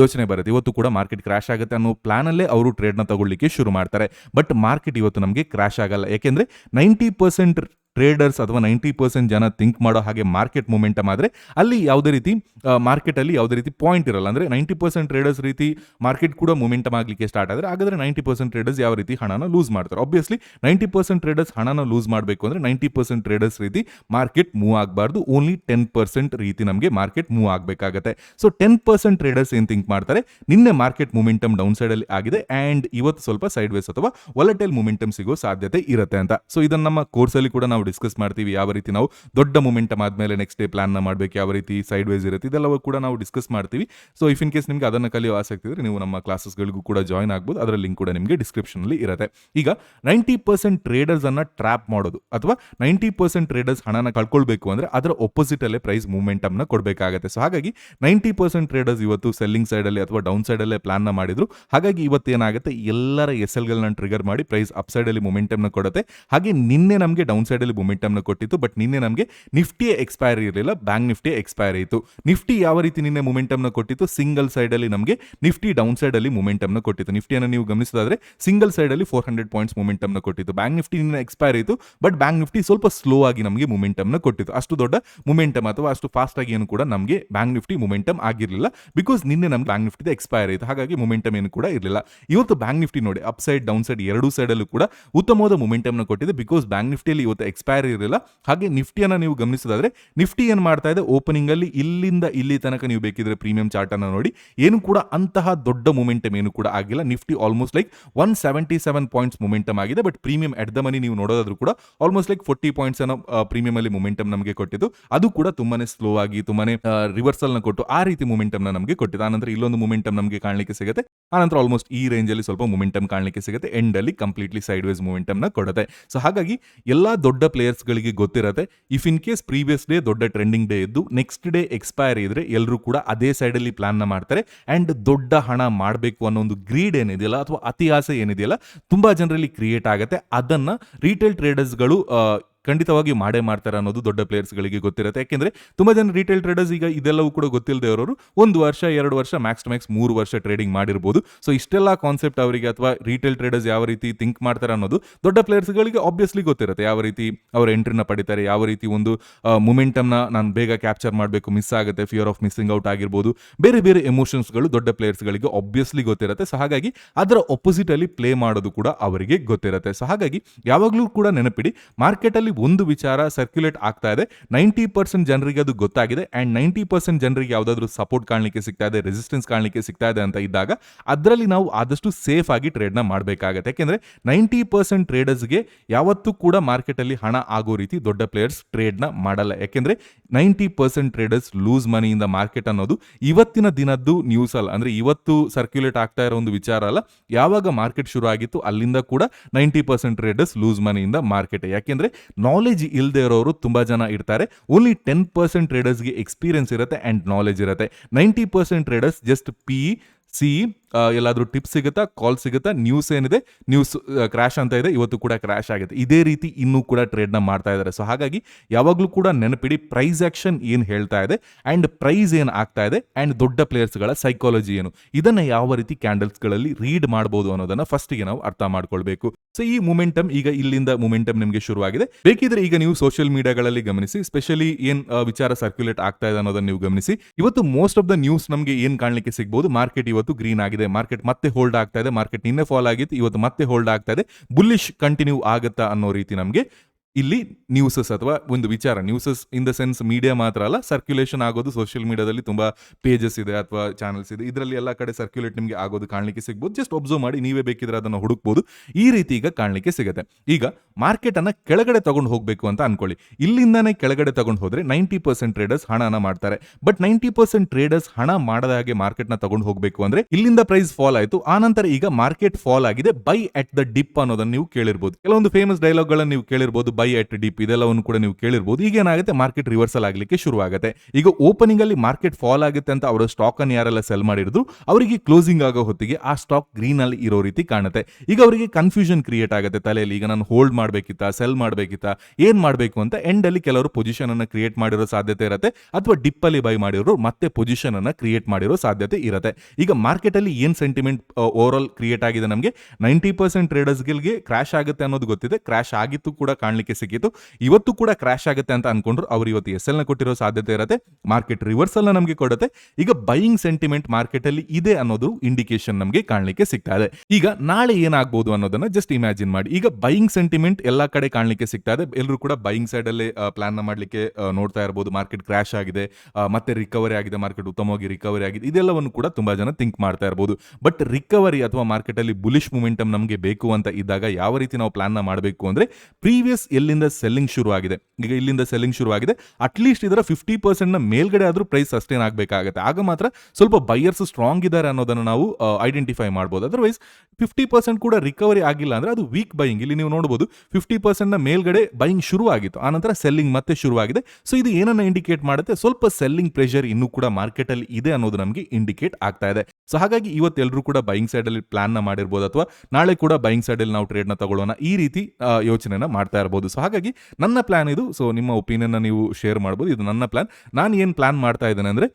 ಯೋಚನೆ ಬರುತ್ತೆ. ಇವತ್ತು ಕೂಡ ಮಾರ್ಕೆಟ್ ಕ್ರಾಶ್ ಆಗುತ್ತೆ ಅನ್ನೋ ಪ್ಲಾನಲ್ಲೇ ಅವರು ಟ್ರೇಡ್ನ ತಗೊಳ್ಳಿಕ್ಕೆ ಶುರು ಮಾಡ್ತಾರೆ. ಬಟ್ ಮಾರ್ಕೆಟ್ ಇವತ್ತು ನಮಗೆ ಕ್ರಾಶ್ ಆಗಲ್ಲ. ಯಾಕೆಂದರೆ ನೈಂಟಿ ಪರ್ಸೆಂಟ್ ಟ್ರೇಡರ್ಸ್ ಅಥವಾ ನೈಂಟಿ ಪರ್ಸೆಂಟ್ ಜನ ಥಿಂಕ್ ಮಾಡೋ ಹಾಗೆ ಮಾರ್ಕೆಟ್ ಮೂಮೆಂಟಮ್ ಆದರೆ ಅಲ್ಲಿ ಯಾವುದೇ ರೀತಿ ಮಾರ್ಕೆಟಲ್ಲಿ ಯಾವುದೇ ರೀತಿ ಪಾಯಿಂಟ್ ಇರಲ್ಲ. ಅಂದರೆ ನೈಂಟಿ ಪರ್ಸೆಂಟ್ ಟ್ರೇಡರ್ಸ್ ರೀತಿ ಮಾರ್ಕೆಟ್ ಕೂಡ ಮೂಮೆಂಟಮ್ ಆಗಲಿಕ್ಕೆ ಸ್ಟಾರ್ಟ್ ಆದರೆ ಹಾಗಾದರೆ ನೈಂಟಿ ಪರ್ಸೆಂಟ್ ಟ್ರೇಡರ್ಸ್ ಯಾವ ರೀತಿ ಹಣನ ಲೂಸ್ ಮಾಡ್ತಾರೆ. ಆಬ್ವಿಯಸ್ಲಿ ನೈಂಟಿ ಪರ್ಸೆಂಟ್ ಟ್ರೇಡರ್ಸ್ ಹಣನ ಲೂಸ್ ಮಾಡಬೇಕು ಅಂದರೆ ನೈಂಟಿ ಪರ್ಸೆಂಟ್ ಟ್ರೇಡರ್ಸ್ ರೀತಿ ಮಾರ್ಕೆಟ್ ಮೂವ್ ಆಗಬಾರ್ದು. ಓನ್ಲಿ ಟೆನ್ ಪರ್ಸೆಂಟ್ ರೀತಿ ನಮಗೆ ಮಾರ್ಕೆಟ್ ಮೂವ್ ಆಗಬೇಕಾಗತ್ತೆ. ಸೊ ಟೆನ್ ಪರ್ಸೆಂಟ್ ಟ್ರೇಡರ್ಸ್ ಏನು ಥಿಂಕ್ ಮಾಡ್ತಾರೆ? ನಿನ್ನೆ ಮಾರ್ಕೆಟ್ ಮೂಮೆಂಟಮ್ ಡೌನ್ ಸೈಡಲ್ಲಿ ಆಗಿದೆ ಆ್ಯಂಡ್ ಇವತ್ತು ಸ್ವಲ್ಪ ಸೈಡ್ ವೇಸ್ ಅಥವಾ ಒಲಟೈಲ್ ಮೂಮೆಂಟಮ್ ಸಿಗೋ ಸಾಧ್ಯತೆ ಇರುತ್ತೆ ಅಂತ. ಸೊ ಇದನ್ನು ನಮ್ಮ ಕೋರ್ಸಲ್ಲಿ ಕೂಡ ನಾವು ಡಿಸ್ಕಸ್ ಮಾಡ್ತೀವಿ, ಯಾವ ರೀತಿ ನಾವು ದೊಡ್ಡ ಮೂಮೆಂಟಮ್ ಆದಮೇಲೆ ನೆಕ್ಸ್ಟ್ ಡೇ ಪ್ಲಾನ್ನ ಮಾಡಬೇಕು, ಯಾವ ರೀತಿ ಸೈಡ್ ವೈಸ್ ಇರುತ್ತೆ, ಇದೆಲ್ಲವೂ ಕೂಡ ನಾವು ಡಿಸ್ಕಸ್ ಮಾಡ್ತೀವಿ. ಸೊ ಇಫ್ ಇನ್ ಕೇಸ್ ನಿಮಗೆ ಅದನ್ನು ಕಲಿಯೋ ಆಸಕ್ತಿ ಇದ್ರೆ ನೀವು ನಮ್ಮ ಕ್ಲಾಸಸ್ಗಳಿಗೂ ಕೂಡ ಜಾಯ್ನ್ ಆಗ್ಬೋದು. ಅದರ ಲಿಂಕ್ ಕೂಡ ನಿಮಗೆ ಡಿಸ್ಕ್ರಿಪ್ಷನಲ್ಲಿ ಇರುತ್ತೆ. ಈಗ ನೈಂಟಿ ಪರ್ಸೆಂಟ್ ಟ್ರೇಡರ್ಸ್ ಅನ್ನ ಟ್ರ್ಯಾಪ್ ಮಾಡೋದು, ಅಥವಾ ನೈಂಟಿ ಪರ್ಸೆಂಟ್ ಟ್ರೇಡರ್ಸ್ ಹಣನ ಕಳ್ಕೊಳ್ಬೇಕು ಅಂದರೆ ಅದರ ಒಪೋಸಿಟ್ ಅಲ್ಲೇ ಪ್ರೈಸ್ ಮೂಮೆಂಟಮ್ನ ಕೊಡಬೇಕಾಗುತ್ತೆ. ಸೊ ಹಾಗಾಗಿ ನೈಂಟಿ ಪರ್ಸೆಂಟ್ ಟ್ರೇಡರ್ಸ್ ಇವತ್ತು ಸೆಲ್ಲಿಂಗ್ ಸೈಡಲ್ಲಿ ಅಥವಾ ಡೌನ್ ಸೈಡಲ್ಲೇ ಪ್ಲಾನ್ನ ಮಾಡಿದ್ರು. ಹಾಗಾಗಿ ಇವತ್ತು ಏನಾಗುತ್ತೆ, ಎಲ್ಲರ ಎಸ್ ಎಲ್ಗಳನ್ನ ಟ್ರಿಗರ್ ಮಾಡಿ ಪ್ರೈಸ್ ಅಪ್ ಸೈಡಲ್ಲಿ ಮೊಮೆಂಟಮ್ನ ಕೊಡುತ್ತೆ. ಹಾಗೆ ನಿನ್ನೆ ನಮಗೆ ಡೌನ್ ಸೈಡಲ್ಲಿ ಮೊಮೆಂಟಮ್ನ ಕೊಟ್ಟಿತ್ತು ಬಟ್ ನಿನ್ನೆ ನಮಗೆ ನಿಫ್ಟಿ ಎಕ್ಸ್ಪೈರ್ ಇರಲಿಲ್ಲ ಬ್ಯಾಂಕ್ ನಿಫ್ಟಿ ಎಕ್ಸ್ಪೈರ್ ಆಯಿತು. ನಿಫ್ಟಿ ಯಾವ ರೀತಿ ನಿನ್ನೆ ಮೊಮೆಂಟಮ್ನ ಕೊಟ್ಟಿತ್ತು? ಸಿಂಗಲ್ ಸೈಡಲ್ಲಿ ನಮಗೆ ನಿಫ್ಟಿ ಡೌನ್ ಸೈಡಲ್ಲಿ ಮೊಮೆಂಟಮ್ನ ಕೊಟ್ಟಿತ್ತು. ನಿಫ್ಟಿಯನ್ನು ನೀವು ಗಮನಿಸೋದಾದ್ರೆ ಸಿಂಗಲ್ ಸೈಡಲ್ಲಿ ಫೋರ್ ಹಂಡ್ರೆಡ್ ಪಾಯಿಂಟ್ಸ್ ಮೊಮೆಂಟಮ್ನ ಕೊಟ್ಟಿತ್ತು. ಬ್ಯಾಂಕ್ ನಿಫ್ಟಿ ನಿನ್ನೆ ಎಕ್ಸ್ಪೈರ್ ಆಯಿತು ಬಟ್ ಬ್ಯಾಂಕ್ ನಿಫ್ಟಿ ಸ್ವಲ್ಪ ಸ್ಲೋ ಆಗಿ ನಮಗೆ ಮೊಮೆಂಟಮ್ನ ಕೊಟ್ಟಿತ್ತು. ಅಷ್ಟು ದೊಡ್ಡ ಮೊಮೆಂಟಮ್ ಅಥವಾ ಅಷ್ಟು ಫಾಸ್ಟ್ ಆಗಿ ಏನು ಕೂಡ ನಮಗೆ ಬ್ಯಾಂಕ್ ನಿಫ್ಟಿ ಮೊಮೆಂಟಮ್ ಆಗಿರಲಿಲ್ಲ ಬಿಕಾಸ್ ನಿನ್ನೆ ನಮ್ಗೆ ಬ್ಯಾಂಕ್ ನಿಫ್ಟಿ ಎಕ್ಸ್ಪೈರ್ ಆಯಿತು. ಹಾಗಾಗಿ ಮೊಮೆಂಟಮ್ ಏನು ಕೂಡ ಇರಲಿಲ್ಲ. ಇವತ್ತು ಬ್ಯಾಂಕ್ ನಿಫ್ಟಿ ನೋಡಿ ಅಪ್ ಸೈಡ್ ಡೌನ್ ಸೈಡ್ ಎರಡೂ ಸೈಡಲ್ಲೂ ಕೂಡ ಉತ್ತಮವಾದ ಮೊಮೆಂಟಮ್ನ ಕೊಟ್ಟಿದೆ ಬಿಕಾಸ್ ಬ್ಯಾಂಕ್ ನಿಫ್ಟಿಯಲ್ಲಿ ಇವತ್ತು ಎಕ್ಸ್ಪೈರ್ ಇರಲಿಲ್ಲ. ಹಾಗೆ ನಿಫ್ಟಿಯನ್ನು ನೀವು ಗಮನಿಸೋದಾದ್ರೆ, ನಿಫ್ಟಿ ಏನು ಮಾಡ್ತಾ ಇದೆ? ಓಪನಿಂಗ್ ಅಲ್ಲಿ, ಇಲ್ಲಿಂದ ಇಲ್ಲಿ ತನಕ ನೀವು ಬೇಕಿದ್ರೆ ಪ್ರೀಮಿಯಂ ಚಾರ್ಟ್ ಅನ್ನು ನೋಡಿ. ಏನು ಕೂಡ ಅಂತಹ ದೊಡ್ಡ ಮೊಮೆಂಟಮ್ ಏನು ಕೂಡ ಆಗಿಲ್ಲ. Nifty almost like one seventy seven points momentum ಆಗಿದೆ. But premium at the money ನೀವು ನೋಡೋದಾದ್ರೂ ಕೂಡ ಆಲ್ಮೋಸ್ಟ್ ಲೈಕ್ ಫೋರ್ಟಿ ಪಾಯಿಂಟ್ಸ್ ಅನ್ನೋ ಪ್ರೀಮಿಯಂ ಅಲ್ಲಿ ಮೊಮೆಂಟಮ್ ನಮಗೆ ಕೊಟ್ಟಿದ್ದು. ಅದು ಕೂಡ ತುಂಬಾನೇ ಸ್ಲೋ ಆಗಿ, ತುಂಬಾನೇ ರಿವರ್ಸಲ್ನ ಕೊಟ್ಟು ಆ ರೀತಿ ಮೊಮೆಂಟಮ್ ನಮಗೆ ಕೊಟ್ಟಿದ್ದು. ಆನಂತರ ಇಲ್ಲೊಂದು ಮೊಮೆಂಟಮ್ ನಮಗೆ ಕಾಣಲಿಕ್ಕೆ ಸಿಗುತ್ತೆ. ಆನಂತರ ಆಲ್ಮೋಸ್ಟ್ ಈ ರೇಂಜ್ ಅಲ್ಲಿ ಸ್ವಲ್ಪ ಮೊಮೆಂಟಮ್ ಕಾಣಲಿಕ್ಕೆ ಸಿಗುತ್ತೆ. ಎಂಡ್ ಅಲ್ಲಿ ಕಂಪ್ಲೀಟ್ಲಿ ಸೈಡ್ ವೈಸ್ ಮೊಮೆಂಟಮ್ನ ಕೊಡುತ್ತೆ. ಸೊ ಹಾಗಾಗಿ ಎಲ್ಲಾ ದೊಡ್ಡ ಪ್ಲೇಯರ್ಸ್ ಗಳಿಗೆ ಗೊತ್ತಿರತ್ತೆ. If in case previous day ದೊಡ್ಡ ಟ್ರೆಂಡಿಂಗ್ ಡೇ ಇದ್ದು ನೆಕ್ಸ್ಟ್ ಡೇ ಎಕ್ಸ್ಪೈರ್ ಇದ್ರೆ ಎಲ್ಲರೂ ಕೂಡ ಅದೇ ಸೈಡ್ ಅಲ್ಲಿ ಪ್ಲಾನ್ನ ಮಾಡ್ತಾರೆ. ಅಂಡ್ ದೊಡ್ಡ ಹಣ ಮಾಡಬೇಕು ಅನ್ನೋ ಒಂದು ಗ್ರೀಡ್ ಏನಿದೆಯಲ್ಲ ಅಥವಾ ಅತಿ ಆಸೆ ಏನಿದೆಯಲ್ಲ, ತುಂಬಾ ಜನರಲ್ಲಿ ಕ್ರಿಯೇಟ್ ಆಗುತ್ತೆ. ಅದನ್ನ ರೀಟೇಲ್ ಟ್ರೇಡರ್ಸ್ಗಳು ಖಂಡಿತವಾಗಿ ಮಾಡೇ ಮಾಡ್ತಾರೆ ಅನ್ನೋದು ದೊಡ್ಡ ಪ್ಲೇಯರ್ಸ್ಗಳಿಗೆ ಗೊತ್ತಿರುತ್ತೆ. ಯಾಕೆಂದ್ರೆ ತುಂಬಾ ಜನ ರಿಟೇಲ್ ಟ್ರೇಡರ್ಸ್ ಈಗ ಇದೆಲ್ಲವೂ ಕೂಡ ಗೊತ್ತಿಲ್ಲದೆ ಇರೋರು ಒಂದು ವರ್ಷ, ಎರಡು ವರ್ಷ ಮ್ಯಾಕ್ಸ್ ಟು ಮ್ಯಾಕ್ಸ್ ಮೂರು ವರ್ಷ ಟ್ರೇಡಿಂಗ್ ಮಾಡಿರ್ಬೋದು. ಸೊ ಇಷ್ಟೆಲ್ಲ ಕಾನ್ಸೆಪ್ಟ್ ಅವರಿಗೆ ಅಥವಾ ರಿಟೇಲ್ ಟ್ರೇಡರ್ಸ್ ಯಾವ ರೀತಿ ಥಿಂಕ್ ಮಾಡ್ತಾರೆ ಅನ್ನೋದು ದೊಡ್ಡ ಪ್ಲೇಯರ್ಸ್ಗಳಿಗೆ ಆಬ್ವಿಯಸ್ಲಿ ಗೊತ್ತಿರುತ್ತೆ. ಯಾವ ರೀತಿ ಅವರ ಎಂಟ್ರಿನ ಪಡಿತಾರೆ, ಯಾವ ರೀತಿ ಒಂದು ಮೊಮೆಂಟಮ್ನ ನಾನು ಬೇಗ ಕ್ಯಾಪ್ಚರ್ ಮಾಡಬೇಕು ಮಿಸ್ ಆಗುತ್ತೆ ಫಿಯರ್ ಆಫ್ ಮಿಸ್ಸಿಂಗ್ ಔಟ್ ಆಗಿರ್ಬೋದು. ಬೇರೆ ಬೇರೆ ಎಮೋಷನ್ಸ್ಗಳು ದೊಡ್ಡ ಪ್ಲೇಯರ್ಸ್ಗಳಿಗೆ ಆಬ್ವಿಯಸ್ಲಿ ಗೊತ್ತಿರುತ್ತೆ. ಸೊ ಹಾಗಾಗಿ ಅದರ ಅಪೋಸಿಟ್ ಅಲ್ಲಿ ಪ್ಲೇ ಮಾಡೋದು ಕೂಡ ಅವರಿಗೆ ಗೊತ್ತಿರುತ್ತೆ. ಸೊ ಹಾಗಾಗಿ ಯಾವಾಗಲೂ ಕೂಡ ನೆನಪಿಡಿ ಮಾರ್ಕೆಟಲ್ಲಿ ಒಂದು ವಿಚಾರ ಸರ್ಕ್ಯುಲೇಟ್ ಆಗ್ತಾ ಇದೆ. ನೈಂಟಿ ಪರ್ಸೆಂಟ್ ಜನರಿಗೆ ಅದು ಗೊತ್ತಾಗಿದೆ ಅಂಡ್ ನೈಂಟಿ ಪರ್ಸೆಂಟ್ ಜನರಿಗೆ ಯಾವುದಾದ್ರೂ ಸಪೋರ್ಟ್ ಕಾಣಲಿಕ್ಕೆ ಸಿಗ್ತಾ ಇದೆ ರೆಸಿಸ್ಟೆನ್ಸ್ ಕಾಣಲಿಕ್ಕೆ ಸಿಗ್ತಾ ಇದೆ ಅಂತ ಇದ್ದಾಗ ಅದರಲ್ಲಿ ನಾವು ಆದಷ್ಟು ಸೇಫ್ ಆಗಿ ಟ್ರೇಡ್ನ ಮಾಡಬೇಕಾಗತ್ತೆ. ಯಾಕೆಂದರೆ ನೈಂಟಿ ಪರ್ಸೆಂಟ್ ಟ್ರೇಡರ್ಸ್ಗೆ ಯಾವತ್ತೂ ಕೂಡ ಮಾರ್ಕೆಟಲ್ಲಿ ಹಣ ಆಗೋ ರೀತಿ ದೊಡ್ಡ ಪ್ಲೇಯರ್ಸ್ ಟ್ರೇಡ್ನ ಮಾಡಲ್ಲ. ಯಾಕೆಂದರೆ ನೈಂಟಿ ಪರ್ಸೆಂಟ್ ಟ್ರೇಡರ್ಸ್ ಲೂಸ್ ಮನಿಯಿಂದ ಮಾರ್ಕೆಟ್ ಅನ್ನೋದು ಇವತ್ತಿನ ದಿನದ್ದು ನ್ಯೂಸ್ ಅಲ್ಲ. ಅಂದ್ರೆ ಇವತ್ತು ಸರ್ಕ್ಯುಲೇಟ್ ಆಗ್ತಾ ಇರೋ ಒಂದು ವಿಚಾರ ಅಲ್ಲ. ಯಾವಾಗ ಮಾರ್ಕೆಟ್ ಶುರು ಆಗಿತ್ತು ಅಲ್ಲಿಂದ ಕೂಡ ನೈಂಟಿ ಪರ್ಸೆಂಟ್ ಟ್ರೇಡರ್ಸ್ ಲೂಸ್ ಮನಿಯಿಂದ ಮಾರ್ಕೆಟ್ ಯಾಕೆಂದ್ರೆ ನಾಲೆಜ್ ಇಲ್ಲದೆ ಇರೋರು ತುಂಬಾ ಜನ ಇರ್ತಾರೆ. ಓನ್ಲಿ ಟೆನ್ ಪರ್ಸೆಂಟ್ ಟ್ರೇಡರ್ಸ್ಗೆ ಎಕ್ಸ್ಪೀರಿಯನ್ಸ್ ಇರುತ್ತೆ ಆ್ಯಂಡ್ ನಾಲೆಜ್ ಇರುತ್ತೆ. Ninety percent traders just P C ಎಲ್ಲಾದರೂ ಟಿಪ್ ಸಿಗುತ್ತಾ, ಕಾಲ್ ಸಿಗುತ್ತಾ ನ್ಯೂಸ್ ಏನಿದೆ ನ್ಯೂಸ್ ಕ್ರ್ಯಾಶ್ ಅಂತ ಇದೆ, ಇವತ್ತು ಕೂಡ ಕ್ರ್ಯಾಶ್ ಆಗಿದೆ. ಇದೇ ರೀತಿ ಇನ್ನೂ ಕೂಡ ಟ್ರೇಡ್ನ ಮಾಡ್ತಾ ಇದ್ದಾರೆ. ಸೊ ಹಾಗಾಗಿ ಯಾವಾಗಲೂ ಕೂಡ ನೆನಪಿಡಿ ಪ್ರೈಸ್ ಆಕ್ಷನ್ ಏನು ಹೇಳ್ತಾ ಇದೆ ಆ್ಯಂಡ್ ಪ್ರೈಸ್ ಏನು ಆಗ್ತಾ ಇದೆ ಆ್ಯಂಡ್ ದೊಡ್ಡ ಪ್ಲೇಯರ್ಸ್ಗಳ ಸೈಕಾಲಜಿ ಏನು. ಇದನ್ನು ಯಾವ ರೀತಿ ಕ್ಯಾಂಡಲ್ಸ್ಗಳಲ್ಲಿ ರೀಡ್ ಮಾಡ್ಬೋದು ಅನ್ನೋದನ್ನ ಫಸ್ಟಿಗೆ ನಾವು ಅರ್ಥ ಮಾಡ್ಕೊಳ್ಬೇಕು. ಸೊ ಈ ಮೊಮೆಂಟಮ್ ಈಗ ಇಲ್ಲಿಂದ ಮೊಮೆಂಟಮ್ ನಿಮಗೆ ಶುರುವಾಗಿದೆ. ಬೇಕಿದ್ರೆ ಈಗ ನೀವು ಸೋಷಿಯಲ್ ಮೀಡಿಯಾಗಳಲ್ಲಿ ಗಮನಿಸಿ ಸ್ಪೆಷಲಿ ಏನ್ ವಿಚಾರ ಸರ್ಕ್ಯುಲೇಟ್ ಆಗ್ತಾ ಇದೆ ಅನ್ನೋದನ್ನ ನೀವು ಗಮನಿಸಿ. ಇವತ್ತು ಮೋಸ್ಟ್ ಆಫ್ ದ ನ್ಯೂಸ್ ನಮಗೆ ಏನು ಕಾಣಲಿಕ್ಕೆ ಸಿಗ್ಬೋದು? ಮಾರ್ಕೆಟ್ ಇವತ್ತು ಇವತ್ತು ಗ್ರೀನ್ ಆಗಿದೆ. ಮಾರ್ಕೆಟ್ ಮತ್ತೆ ಹೋಲ್ಡ್ ಆಗ್ತಾ ಇದೆ. ಮಾರ್ಕೆಟ್ ನಿನ್ನೆ ಫಾಲ್ ಆಗಿತ್ತು, ಇವತ್ತು ಮತ್ತೆ ಹೋಲ್ಡ್ ಆಗ್ತಾ ಇದೆ. ಬುಲ್ಲಿಶ್ ಕಂಟಿನ್ಯೂ ಆಗುತ್ತಾ ಅನ್ನೋ ರೀತಿ ನಮಗೆ ಇಲ್ಲಿ ನ್ಯೂಸಸ್ ಅಥವಾ ಒಂದು ವಿಚಾರ newses in the sense media ಮಾತ್ರ ಅಲ್ಲ ಸರ್ಕ್ಯುಲೇಷನ್ ಆಗೋದು ಸೋಷಿಯಲ್ ಮೀಡಿಯಾದಲ್ಲಿ ತುಂಬಾ ಪೇಜಸ್ ಇದೆ ಅಥವಾ ಚಾನಲ್ಸ್ ಇದೆ. ಇದರಲ್ಲಿ ಎಲ್ಲ ಕಡೆ ಸರ್ಕ್ಯುಲೇಟ್ ನಿಮಗೆ ಆಗೋದು, ಕಾಣಲಿಕ್ಕೆ ಸಿಗ್ಬೋದು. ಜಸ್ಟ್ ಒಬ್ಸರ್ವ್ ಮಾಡಿ, ನೀವೇ ಬೇಕಿದ್ರೆ ಅದನ್ನು ಹುಡುಕ್ಬೋದು. ಈ ರೀತಿ ಈಗ ಕಾಣಲಿಕ್ಕೆ ಸಿಗುತ್ತೆ. ಈಗ ಮಾರ್ಕೆಟ್ ಅನ್ನ ಕೆಳಗಡೆ ತಗೊಂಡು ಹೋಗಬೇಕು ಅಂತ ಅನ್ಕೊಳ್ಳಿ. ಇಲ್ಲಿಂದಾನೇ ಕೆಳಗಡೆ ತಗೊಂಡು ಹೋದ್ರೆ ನೈಂಟಿ ಪರ್ಸೆಂಟ್ ಟ್ರೇಡರ್ಸ್ ಹಣನ ಮಾಡ್ತಾರೆ. ಬಟ್ ನೈಂಟಿ ಪರ್ಸೆಂಟ್ ಟ್ರೇಡರ್ಸ್ ಹಣ ಮಾಡದ ಹಾಗೆ ಮಾರ್ಕೆಟ್ನ ತಗೊಂಡು ಹೋಗಬೇಕು ಅಂದ್ರೆ ಇಲ್ಲಿಂದ ಪ್ರೈಸ್ ಫಾಲ್ ಆಯ್ತು. ಆನಂತರ ಈಗ ಮಾರ್ಕೆಟ್ ಫಾಲ್ ಆಗಿದೆ. ಬೈ ಅಟ್ ದ ಡಿಪ್ ಅನ್ನೋದನ್ನ ನೀವು ಕೇಳಿರ್ಬೋದು. ಕೆಲವೊಂದು ಫೇಮಸ್ ಡೈಲಾಗ್ ಗಳನ್ನ ನೀವು ಕೇಳಿರ್ಬೋದು. ಬೈ ಎಟ್ ಡಿಪ್ ಇದೆಲ್ಲವನ್ನು ಕೂಡ ನೀವು ಕೇಳಿರ್ಬೋದು. ಈಗ ಏನಾಗುತ್ತೆ? ಮಾರ್ಕೆಟ್ ರಿವರ್ಸಲ್ ಆಗಲಿಕ್ಕೆ ಶುರುವಾಗುತ್ತೆ. ಈಗ ಓಪನಿಂಗ್ ಅಲ್ಲಿ ಮಾರ್ಕೆಟ್ ಫಾಲ್ ಆಗುತ್ತೆ ಅಂತ ಅವರ ಸ್ಟಾಕ್ ಅನ್ನು ಯಾರೆಲ್ಲ ಸೆಲ್ ಮಾಡಿದ್ರು, ಅವರಿಗೆ ಕ್ಲೋಸಿಂಗ್ ಆಗೋ ಹೊತ್ತಿಗೆ ಆ ಸ್ಟಾಕ್ ಗ್ರೀನ್ ಅಲ್ಲಿ ಇರೋ ರೀತಿ ಕಾಣುತ್ತೆ. ಈಗ ಅವರಿಗೆ ಕನ್ಫ್ಯೂಷನ್ ಕ್ರಿಯೇಟ್ ಆಗುತ್ತೆ. ತಲೆಯಲ್ಲಿ ಈಗ ನಾನು ಹೋಲ್ಡ್ ಮಾಡಬೇಕಿತ್ತಾ ಸೆಲ್ ಮಾಡಬೇಕಿತ್ತಾ, ಏನ್ ಮಾಡಬೇಕು ಅಂತ ಎಂಡ್ ಅಲ್ಲಿ ಕೆಲವರು ಪೊಸಿಷನ್ ಅನ್ನು ಕ್ರಿಯೇಟ್ ಮಾಡಿರೋ ಸಾಧ್ಯತೆ ಇರುತ್ತೆ. ಅಥವಾ ಡಿಪ್ ಅಲ್ಲಿ ಬೈ ಮಾಡಿರೋ ಮತ್ತೆ ಪೊಸಿಷನ್ ಅನ್ನು ಕ್ರಿಯೇಟ್ ಮಾಡಿರೋ ಸಾಧ್ಯತೆ ಇರುತ್ತೆ. ಈಗ ಮಾರ್ಕೆಟ್ ಅಲ್ಲಿ ಏನ್ ಸೆಂಟಿಮೆಂಟ್ ಓವರ್ ಆಲ್ ಕ್ರಿಯೇಟ್ ಆಗಿದೆ ನಮಗೆ? ನೈಂಟಿ ಪರ್ಸೆಂಟ್ ಟ್ರೇಡರ್ಸ್ಗಳಿಗೆ ಕ್ರಾಶ್ ಆಗುತ್ತೆ ಅನ್ನೋದು ಗೊತ್ತಿದೆ. ಕ್ರಾಶ್ ಆಗಿತ್ತು ಕೂಡ ಕಾಣಲಿಕ್ಕೆ ಸಿಕ್ಕಿತ್ತು ಇವತ್ತು ಕೂಡ ಕ್ರಾಶ್ ಆಗುತ್ತೆ ಅಂತ ಅನ್ಕೊಂಡ್ರು ಅವರು ಇವತ್ತು ಎಸ್ ಎಲ್ನ ಕೊಟ್ಟಿರೋ ಸಾಧ್ಯತೆ ಇರುತ್ತೆ. ಮಾರ್ಕೆಟ್ ರಿವರ್ಸಲ್ನ ನಮಗೆ ಕೊಡುತ್ತೆ. ಈಗ ಬೈಯಿಂಗ್ ಸೆಂಟಿಮೆಂಟ್ ಮಾರ್ಕೆಟ್ ಅಲ್ಲಿ ಇದೆ ಅನ್ನೋದು ಇಂಡಿಕೇಶನ್ ನಮಗೆ ಕಾಣಲಿಕ್ಕೆ ಸಿಗ್ತಾ ಇದೆ. ಈಗ ನಾಳೆ ಏನಾಗಬಹುದು ಅನ್ನೋದನ್ನ ಜಸ್ಟ್ ಇಮ್ಯಾಜಿನ್ ಮಾಡಿ. ಈಗ ಬೈಯಿಂಗ್ ಸೆಂಟಿಮೆಂಟ್ ಎಲ್ಲಾ ಕಡೆ ಕಾಣಲಿಕ್ಕೆ ಸಿಗ್ತಾ ಇದೆ. ಎಲ್ಲರೂ ಕೂಡ ಬೈಯಿಂಗ್ ಸೈಡ್ ಅಲ್ಲಿ ಪ್ಲಾನ್ ಮಾಡಲಿಕ್ಕೆ ನೋಡ್ತಾ ಇರಬಹುದು ಮಾರ್ಕೆಟ್ ಕ್ರಾಶ್ ಆಗಿದೆ. ಮತ್ತೆ ರಿಕವರಿ ಆಗಿದೆ. ಮಾರ್ಕೆಟ್ ಉತ್ತಮವಾಗಿ ರಿಕವರಿ ಆಗಿದೆ. ಇದೆಲ್ಲವನ್ನು ಕೂಡ ತುಂಬಾ ಜನ ಥಿಂಕ್ ಮಾಡ್ತಾ ಇರಬಹುದು ಬಟ್ ರಿಕವರಿ ಅಥವಾ ಮಾರ್ಕೆಟ್ ಅಲ್ಲಿ ಬುಲಿಶ್ ಮೂಮೆಂಟಮ್ ನಮಗೆ ಬೇಕು ಅಂತ ಇದ್ದಾಗ ಯಾವ ರೀತಿ ನಾವು ಪ್ಲಾನ್ ಮಾಡಬೇಕು ಅಂದ್ರೆ ಪ್ರೀವಿಯಸ್ ಎಲ್ಲಿಂದ ಸೆಲ್ಲಿಂಗ್ ಶುರು ಆಗಿದೆ ಈಗ ಇಲ್ಲಿಂದ ಸೆಲ್ಲಿಂಗ್ ಶುರುವಾಗಿದೆ. ಅಟ್ಲೀಸ್ಟ್ ಇದರ ಫಿಫ್ಟಿ ಪರ್ಸೆಂಟ್ನ ಮೇಲ್ಗಡೆ ಆದ್ರೂ ಪ್ರೈಸ್ ಸಸ್ಟೈನ್ ಆಗಬೇಕಾಗುತ್ತೆ. ಆಗ ಮಾತ್ರ ಸ್ವಲ್ಪ ಬೈಯರ್ಸ್ ಸ್ಟ್ರಾಂಗ್ ಇದ್ದಾರೆ ಅನ್ನೋದನ್ನು ನಾವು ಐಡೆಂಟಿಫೈ ಮಾಡ್ಬೋದು. ಅದರ್ವೈಸ್ ಫಿಫ್ಟಿ ಪರ್ಸೆಂಟ್ ಕೂಡ ರಿಕವರಿ ಆಗಿಲ್ಲ ಅಂದ್ರೆ ಅದು ವೀಕ್ ಬೈಯಿಂಗ್ ಇಲ್ಲಿ ನೀವು ನೋಡಬಹುದು ಫಿಫ್ಟಿ ಪರ್ಸೆಂಟ್ನ ಮೇಲ್ಗಡೆ ಬೈಯಿಂಗ್ ಶುರುವಾಗಿತ್ತು. ಆನಂತರ ಸೆಲ್ಲಿಂಗ್ ಮತ್ತೆ ಶುರುವಾಗಿದೆ. ಸೊ ಇದು ಏನನ್ನ ಇಂಡಿಕೇಟ್ ಮಾಡುತ್ತೆ? ಸ್ವಲ್ಪ ಸೆಲ್ಲಿಂಗ್ ಪ್ರೆಷರ್ ಇನ್ನೂ ಕೂಡ ಮಾರ್ಕೆಟ್ ಅಲ್ಲಿ ಇದೆ ಅನ್ನೋದು ನಮಗೆ ಇಂಡಿಕೇಟ್ ಆಗ್ತಾ ಇದೆ. ಸೊ ಹಾಗಾಗಿ ಇವತ್ತು ಎಲ್ಲರೂ ಕೂಡ ಬೈಯಿಂಗ್ ಸೈಡ್ ಅಲ್ಲಿ ಪ್ಲಾನ್ನ ಮಾಡಿರ್ಬೋದು ಅಥವಾ ನಾಳೆ ಕೂಡ ಬೈಯಿಂಗ್ ಸೈಡ್ ಅಲ್ಲಿ ನಾವು ಟ್ರೇಡ್ನ ತಗೊಳ್ಳೋಣ. ಈ ರೀತಿ ಯೋಚನೆನ ಮಾಡ್ತಾ ಇರಬಹುದು ಸೊ ಹಾಗಾಗಿ ನನ್ನ ಪ್ಲಾನ್ ಇದು. ಸೊ ನಿಮ್ಮ ಒಪಿನಿಯನ್ನ ನೀವು ಶೇರ್ ಮಾಡ್ಬೋದು. ಇದು ನನ್ನ ಪ್ಲಾನ್ ನಾನು ಏನು ಪ್ಲಾನ್ ಮಾಡ್ತಾ ಇದ್ದೇನೆ ಅಂದ್ರೆ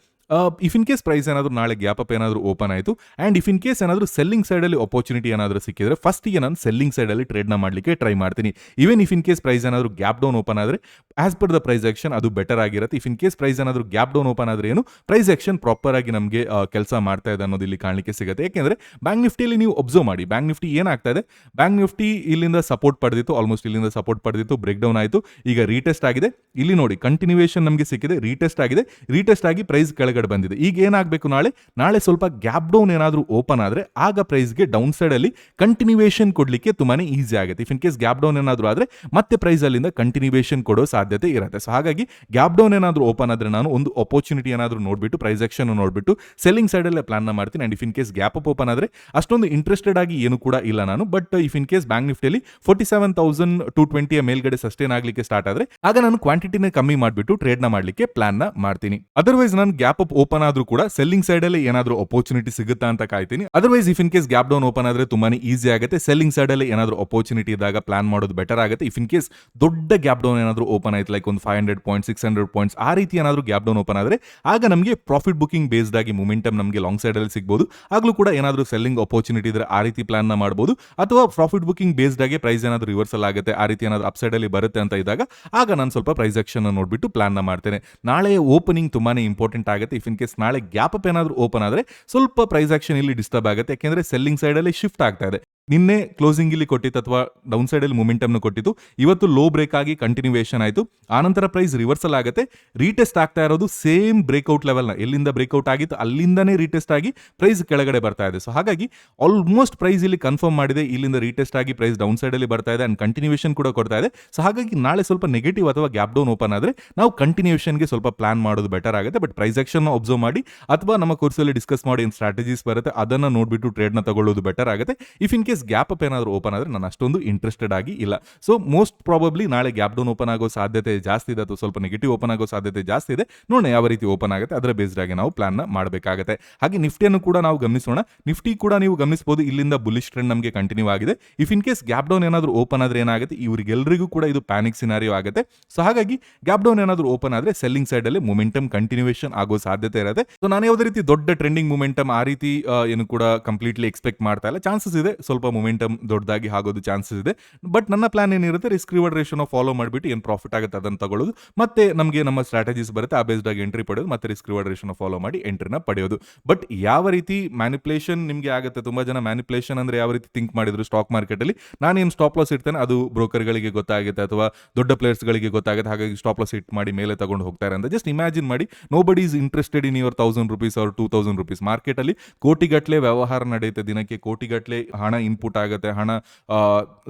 ಇಫ್ ಇನ್ ಕೇಸ್ ಪ್ರೈಸ್ ಏನಾದರೂ ನಾಳೆ ಗ್ಯಾಪ್ ಅಪ್ ಏನಾದರೂ ಓಪನ್ ಆಯಿತು ಆ್ಯಂಡ್ ಇಫ್ ಇನ್ ಕೇಸ್ ಏನಾದರೂ ಸೆಲ್ಲಿಂಗ್ ಸೈಡಲ್ಲಿ ಅಪರ್ಚುನಿಟಿ ಏನಾದರೂ ಸಿಕ್ಕಿದ್ರೆ ಫಸ್ಟಿಗೆ ನಾನು ಸೆಲ್ಲಿಂಗ್ ಸೈಡಲ್ಲಿ ಟ್ರೇಡ್ನ ಮಾಡಲಿಕ್ಕೆ ಟ್ರೈ ಮಾಡ್ತೀನಿ. Even if in case price ಏನಾದರೂ ಗ್ಯಾಪ್ ಡೌನ್ ಓಪನ್ ಆದರೆ as per the price action ಅದು ಬೆಟರ್ ಆಗಿರುತ್ತೆ. ಇಫ್ ಇನ್ ಕೇಸ್ ಪ್ರೈಸ್ ಏನಾದರೂ ಗ್ಯಾಪ್ ಡೌನ್ ಓಪನ್ ಆದರೆ ಏನು ಪ್ರೈಸ್ ಆಕ್ಷನ್ ಪ್ರಾಪರ್ ಆಗಿ ನಮಗೆ ಕೆಲಸ ಮಾಡ್ತಾ ಇದೆ ಅನ್ನೋದು ಇಲ್ಲಿ ಕಾಣಲಿಕ್ಕೆ ಸಿಗುತ್ತೆ. ಯಾಕೆಂದ್ರೆ ಬ್ಯಾಂಕ್ ನಿಫ್ಟಿಯಲ್ಲಿ ನೀವು ಒಬ್ಸರ್ವ್ ಮಾಡಿ. ಬ್ಯಾಂಕ್ ನಿಫ್ಟಿ ಏನಾಗ್ತಾ ಇದೆ? ಬ್ಯಾಂಕ್ ನಿಫ್ಟಿ ಇಲ್ಲಿಂದ ಸಪೋರ್ಟ್ ಪಡೆದಿತ್ತು ಆಲ್ಮೋಸ್ಟ್ ಇಲ್ಲಿಂದ ಸಪೋರ್ಟ್ ಪಡೆದಿತ್ತು ಬ್ರೇಕ್ ಡೌನ್ ಆಯಿತು, ಈಗ ರೀಟೆಸ್ಟ್ ಆಗಿದೆ. ಇಲ್ಲಿ ನೋಡಿ ಕಂಟಿನ್ಯೂಯೇಷನ್ ನಮಗೆ ಸಿಕ್ಕಿದೆ ರೀಟೆಸ್ಟ್ ಆಗಿದೆ. ರೀಟೆಸ್ಟ್ ಆಗಿ ಪ್ರೈಸ್ ಕೆಳಗಡೆ ಬಂದಿದೆ. ಈಗ ಏನಾಗಬೇಕು ನಾಳೆ? ನಾಳೆ ಸ್ವಲ್ಪ ಗ್ಯಾಪ್ ಡೌನ್ ಏನಾದರೂ ಓಪನ್ ಆದರೆ ಆಗ ಪ್ರೈಸ್ಗೆ ಡೌನ್ ಸೈಡ್ ಅಲ್ಲಿ ಕಂಟಿನ್ಯೂಯೇಷನ್ ಕೊಡಲಿಕ್ಕೆ ತುಂಬಾನೇ ಈಸಿ ಆಗುತ್ತೆ. If in case gap down ಏನಾದರೂ ಆದರೆ ಮತ್ತೆ ಪ್ರೈಸ್ ಅಲ್ಲಿಂದ ಕಂಟಿನ್ಯೂವೇಷನ್ ಕೊಡೋ ಸಾಧ್ಯತೆ ಇರುತ್ತೆ. ಸೊ ಹಾಗಾಗಿ ಗ್ಯಾಪ್ ಡೌನ್ ಏನಾದರೂ ಓಪನ್ ಆದರೆ ನಾನು ಒಂದು ಅಪರ್ಚುನಿಟಿ ಏನಾದರೂ ನೋಡಿಬಿಟ್ಟು ಪ್ರೈಸ್ ಆಕ್ಷನ್ ನೋಡಿಬಿಟ್ಟು ಸೆಲ್ಲಿಂಗ್ ಸೈಡಲ್ಲೇ ಪ್ಲಾನ್ ಮಾಡ್ತೀನಿ. And if in case gap up open ಆದರೆ ಅಷ್ಟೊಂದು ಇಂಟ್ರೆಸ್ಟೆಡ್ ಆಗಿ ಏನು ಕೂಡ ಇಲ್ಲ ನಾನು. But if in case bank ನಿಫ್ಟಿಯಲ್ಲಿ forty seven thousand to ಟ್ವೆಂಟಿಯ ಮೇಲ್ಗಡೆ ಸಸ್ಟೇನ್ ಆಗಲಿಕ್ಕೆ ಸ್ಟಾರ್ಟ್ ಆದರೆ, ಆಗ ನಾನು ಕ್ವಾಂಟಿಟಿನ ಕಮ್ಮಿ ಮಾಡಿಬಿಟ್ಟು ಟ್ರೇಡ್ನ ಮಾಡಲಿಕ್ಕೆ ಪ್ಲಾನ್ನ ಮಾಡ್ತೀನಿ. ಅದರ್ವೈಸ್ ನಾನು ಗ್ಯಾಪ್ ಓಪನ್ ಆದ್ರೂ ಕೂಡ ಸೆಲ್ಲಿಂಗ್ ಸೈಡ್ ಅಲ್ಲಿ ಏನಾದ್ರೂ ಅಪರ್ಚುನಿಟಿ ಸಿಗುತ್ತಾ ಅಂತ ಕಾಯ್ತೀನಿ. Otherwise if in case gap down open ಆದ್ರೆ ತುಂಬಾನೇ ಈಸಿ ಆಗುತ್ತೆ. ಸೆಲ್ಲಿಂಗ್ ಸೈಡ್ ಅಲ್ಲಿ ಏನಾದ್ರೂ ಅಪರ್ಚುನಿಟಿ ಇದ್ದಾಗ ಪ್ಲಾನ್ ಮಾಡೋದು ಬೆಟರ್ ಆಗುತ್ತೆ. ಇಫ್ ಇನ್ ಕೇಸ್ ದೊಡ್ಡ ಗ್ಯಾಪ್ ಡೌನ್ ಏನಾದ್ರೂ ಓಪನ್ ಆಯ್ತು ಲೈಕ್ ಒಂದು five hundred point six hundred points ಆ ರೀತಿ ಏನಾದ್ರೂ ಗ್ಯಾಪ್ ಡೌನ್ ಓಪನ್ ಆದರೆ ಆಗ ನಮಗೆ ಪ್ರಾಫಿಟ್ ಬುಕಿಂಗ್ ಬೇಸ್ಡ್ ಆಗಿ ಮೂಮೆಂಟಮ್ ನಮಗೆ ಲಾಂಗ್ ಸೈಡ್ ಅಲ್ಲಿ ಸಿಗಬಹುದು ಆಗಲೂ ಕೂಡ ಏನಾದರೂ ಸೆಲ್ಲಿಂಗ್ ಅಪರ್ಚುನಿಟಿ ಇದ್ರೆ ಆ ರೀತಿ ಪ್ಲಾನ್ ಮಾಡಬಹುದು ಅಥವಾ ಪ್ರಾಫಿಟ್ ಬುಕಿಂಗ್ ಬೇಸ್ಡ್ ಆಗಿ ಪ್ರೈಸ್ ಏನಾದರೂ ರಿವರ್ಸಲ್ ಆಗುತ್ತೆ, ಆ ರೀತಿ ಏನಾದರೂ ಅಪ್ ಅಲ್ಲಿ ಬರುತ್ತೆ ಅಂತ ಇದ್ದಾಗ ಆಗ ನಾನು ಸ್ವಲ್ಪ ಪ್ರೈಸ್ ಆಕ್ಷನ್ ಪ್ಲಾನ್ನ ಮಾಡ್ತೇನೆ. ನಾಳೆ ಓಪನಿಂಗ್ ತುಂಬಾನೇ ಇಂಪಾರ್ಟೆಂಟ್ ಆಗುತ್ತೆ. ಇಫ್ ಇನ್ ಕೇಸ್ ನಾಳೆ ಗ್ಯಾಪ್ ಅಪ್ ಏನಾದರೂ ಓಪನ್ ಆದರೆ ಸ್ವಲ್ಪ ಪ್ರೈಸ್ ಆಕ್ಷನ್ ಇಲ್ಲಿ ಡಿಸ್ಟರ್ಬ್ ಆಗುತ್ತೆ. ಯಾಕೆಂದರೆ ಸೆಲ್ಲಿಂಗ್ ಸೈಡಲ್ಲಿ ಶಿಫ್ಟ್ ಆಗ್ತಾ ಇದೆ. ನಿನ್ನೆ ಕ್ಲೋಸಿಂಗ್ ಇಲ್ಲಿ ಕೊಟ್ಟಿತ್ತು ಅಥವಾ ಡೌನ್ ಸೈಡ್ ಅಲ್ಲಿ ಮೂಮೆಂಟಮ್ ಕೊಟ್ಟಿತ್ತು. ಇವತ್ತು ಲೋ ಬ್ರೇಕ್ ಆಗಿ ಕಂಟಿನ್ಯೂವೇಷನ್ ಆಯಿತು. ಆನಂತರ ಪ್ರೈಸ್ ರಿವರ್ಸಲ್ ಆಗುತ್ತೆ. ರೀಟೆಸ್ಟ್ ಆಗ್ತಾ ಇರೋದು ಸೇಮ್ ಬ್ರೇಕ್ಔಟ್ ಲೆವೆಲ್ನ ಎಲ್ಲಿಂದ ಬ್ರೇಕ್ಔಟ್ ಆಗಿತ್ತು? ಅಲ್ಲಿಂದನೇ ರೀಟೆಸ್ಟ್ ಆಗಿ ಪ್ರೈಸ್ ಕೆಳಗಡೆ ಬರ್ತಾ ಇದೆ. ಸೊ ಹಾಗಾಗಿ ಆಲ್ಮೋಸ್ಟ್ ಪ್ರೈಸ್ ಇಲ್ಲಿ ಕನ್ಫರ್ಮ್ ಮಾಡಿದೆ. ಇಲ್ಲಿಂದ ರೀಟೆಸ್ಟ್ ಆಗಿ ಪ್ರೈಸ್ ಡೌನ್ ಅಲ್ಲಿ ಬರ್ತಾ ಇದೆ ಅಂಡ್ ಕಂಟಿನ್ಯೂಷನ್ ಕೂಡ ಕೊಡ್ತಾ ಇದೆ. ಸೊ ಹಾಗಾಗಿ ನಾಳೆ ಸ್ವಲ್ಪ ನೆಗೆಟಿವ್ ಅಥವಾ ಗ್ಯಾಪ್ ಡೌನ್ ಓಪನ್ ಆದರೆ ನಾವು ಕಂಟಿನ್ಯೂಷನ್ಗೆ ಸ್ವಲ್ಪ ಪ್ಲಾನ್ ಮಾಡೋದು ಬೆಟರ್ ಆಗುತ್ತೆ. ಬಟ್ ಪ್ರೈಸ್ ಆಕ್ಷನ್ ಅಬ್ಸರ್ವ್ ಮಾಡಿ ಅಥವಾ ನಮ್ಮ ಕೋರ್ಸಲ್ಲಿ ಡಿಸ್ಕಸ್ ಮಾಡಿ ಏನು ಸ್ಟ್ರಾಟಜೀಸ್ ಬರುತ್ತೆ. ಅದನ್ನು ನೋಡಿಬಿಟ್ಟು ಟ್ರೇಡ್ನ ತಗೊಳ್ಳೋದು ಬೆಟರ್ ಆಗುತ್ತೆ. If in case gap up ಏನಾದರೂ ಓಪನ್ ಆದರೆ ನಾನು ಅಷ್ಟೊಂದು ಇಂಟ್ರೆಸ್ಟೆಡ್ ಆಗಿ ಇಲ್ಲ. ಸೊ ಮೋಸ್ಟ್ ಪ್ರಾಬಬ್ಲಿ ನಾಳೆ ಗ್ಯಾಪ್ ಡೌನ್ ಓಪನ್ ಆಗೋ ಸಾಧ್ಯತೆ ಜಾಸ್ತಿ ಇದೆ ಅಥವಾ ಸ್ವಲ್ಪ ನೆಗೆಟಿವ್ ಓಪನ್ ಆಗೋ ಸಾಧ್ಯತೆ ಜಾಸ್ತಿ ಇದೆ. ನೋಡೋಣ ಯಾವ ರೀತಿ ಓಪನ್ ಆಗುತ್ತೆ. ಅದರ ಬೇಸ್ಡ್ ಆಗಿ ನಾವು ಪ್ಲಾನ್ ಮಾಡಬೇಕಾಗುತ್ತೆ. ಹಾಗೆ ನಿಫ್ಟಿಯನ್ನು ಕೂಡ ನಾವು ಗಮನಿಸೋಣ. ನಿಫ್ಟಿ ಕೂಡ ನೀವು ಗಮನಿಸಬಹುದು ಇಲ್ಲಿಂದ ಬುಲಿಶ್ ಟ್ರೆಂಡ್ ನಮಗೆ ಕಂಟಿನ್ಯೂ ಆಗಿದೆ. If in case gap down ಏನಾದರೂ ಓಪನ್ ಆದರೆ ಏನಾಗುತ್ತೆ? ಇವರಿಗೆಲ್ಲರಿಗೂ ಕೂಡ ಇದು ಪ್ಯಾನಿಕ್ ಸಿನಾರಿಯೋ ಆಗುತ್ತೆ. ಸೊ ಹಾಗಾಗಿ ಗ್ಯಾಪ್ ಡೌನ್ ಏನಾದರೂ ಓಪನ್ ಆದರೆ ಸೆಲ್ಲಿಂಗ್ ಸೈಡ್ ಅಲ್ಲಿ ಮೊಮೆಂಟಮ್ ಕಂಟಿನ್ಯೂಷನ್ ಆಗೋ ಸಾಧ್ಯತೆ ಇರುತ್ತೆ. ಸೊ ನಾನು ಯಾವುದೇ ರೀತಿ ದೊಡ್ಡ ಟ್ರೆಂಡಿಂಗ್ ಮೊಮೆಂಟಮ್ ಆ ರೀತಿ ಏನು ಕೂಡ ಕಂಪ್ಲೀಟ್ಲಿ ಎಕ್ಸ್ಪೆಕ್ಟ್ ಮಾಡ್ತಾ ಇಲ್ಲ. ಚಾನ್ಸಸ್ ಇದೆ ಸ್ವಲ್ಪ ಮೊಮೆಂಟಮ್ ದೊಡ್ಡದಾಗಿ ಆಗೋದು ಚಾನ್ಸಸ್ ಇದೆ. ಬಟ್ ನನ್ನ ಪ್ಲಾನ್ ಏನಿರುತ್ತೆ ರಿಸ್ಕ್ ರಿವರ್ಡ್ ರೇಷನ್ ಫಾಲೋ ಮಾಡಿಬಿಟ್ಟು ಏನು ಪ್ರಾಫಿಟ್ ಆಗುತ್ತೆ ಅದನ್ನು ತಗೊಳ್ಳೋದು. ಮತ್ತೆ ನಮಗೆ ನಮ್ಮ ಸ್ಟ್ರಾಟಜೀಸ್ ಬರುತ್ತೆ, ಆ ಬೇಸ್ಡ್ ಆಗಿ ಎಂಟ್ರಿ ಪಡೆಯೋದು, ಮತ್ತೆ ರಿಸ್ಕ್ ರಿವರ್ಡ್ ರೇಷನ್ ಫಾಲೋ ಮಾಡಿ ಎಂಟ್ರಿನ ಪಡೆಯೋದು. ಬಟ್ ಯಾವ ರೀತಿ ಮ್ಯಾನಿಪ್ಯುಲೇಷನ್ ನಿಮಗೆ ಆಗುತ್ತೆ, ತುಂಬಾ ಜನ ಮ್ಯಾನಿಪ್ಯುಲೇಷನ್ ಅಂದ್ರೆ ಯಾವ ರೀತಿ ಥಿಂಕ್ ಮಾಡಿದ್ರು ಸ್ಟಾಕ್ ಮಾರ್ಕೆಟಲ್ಲಿ ನಾನೇನು ಸ್ಟಾಪ್ ಲಾಸ್ ಇಡ್ತೇನೆ, ಅದು ಬ್ರೋಕರ್ಗಳಿಗೆ ಗೊತ್ತಾಗುತ್ತೆ ಅಥವಾ ದೊಡ್ಡ ಪ್ಲೇಯರ್ಸ್ಗಳಿಗೆ ಗೊತ್ತಾಗುತ್ತೆ, ಹಾಗಾಗಿ ಸ್ಟಾಪ್ ಲಾಸ್ ಇಟ್ ಮಾಡಿ ಮೇಲೆ ತಗೊಂಡು ಹೋಗ್ತಾರೆ ಅಂತ ಜಸ್ಟ್ ಇಮ್ಯಾಜಿನ್ ಮಾಡಿ. Nobody is interested in your thousand rupees ಅವ್ರ ಟೂ ತೌಸಂಡ್ ರುಪೀಸ್ ಮಾರ್ಕೆಟಲ್ಲಿ ಕೋಟಿಗಟ್ಟಲೆ ವ್ಯವಹಾರ ನಡೆಯುತ್ತೆ, ದಿನಕ್ಕೆ ಕೋಟಿಗಟ್ಟಲೆ ಹಣ ಇನ್ಪುಟ್ ಆಗುತ್ತೆ, ಹಣ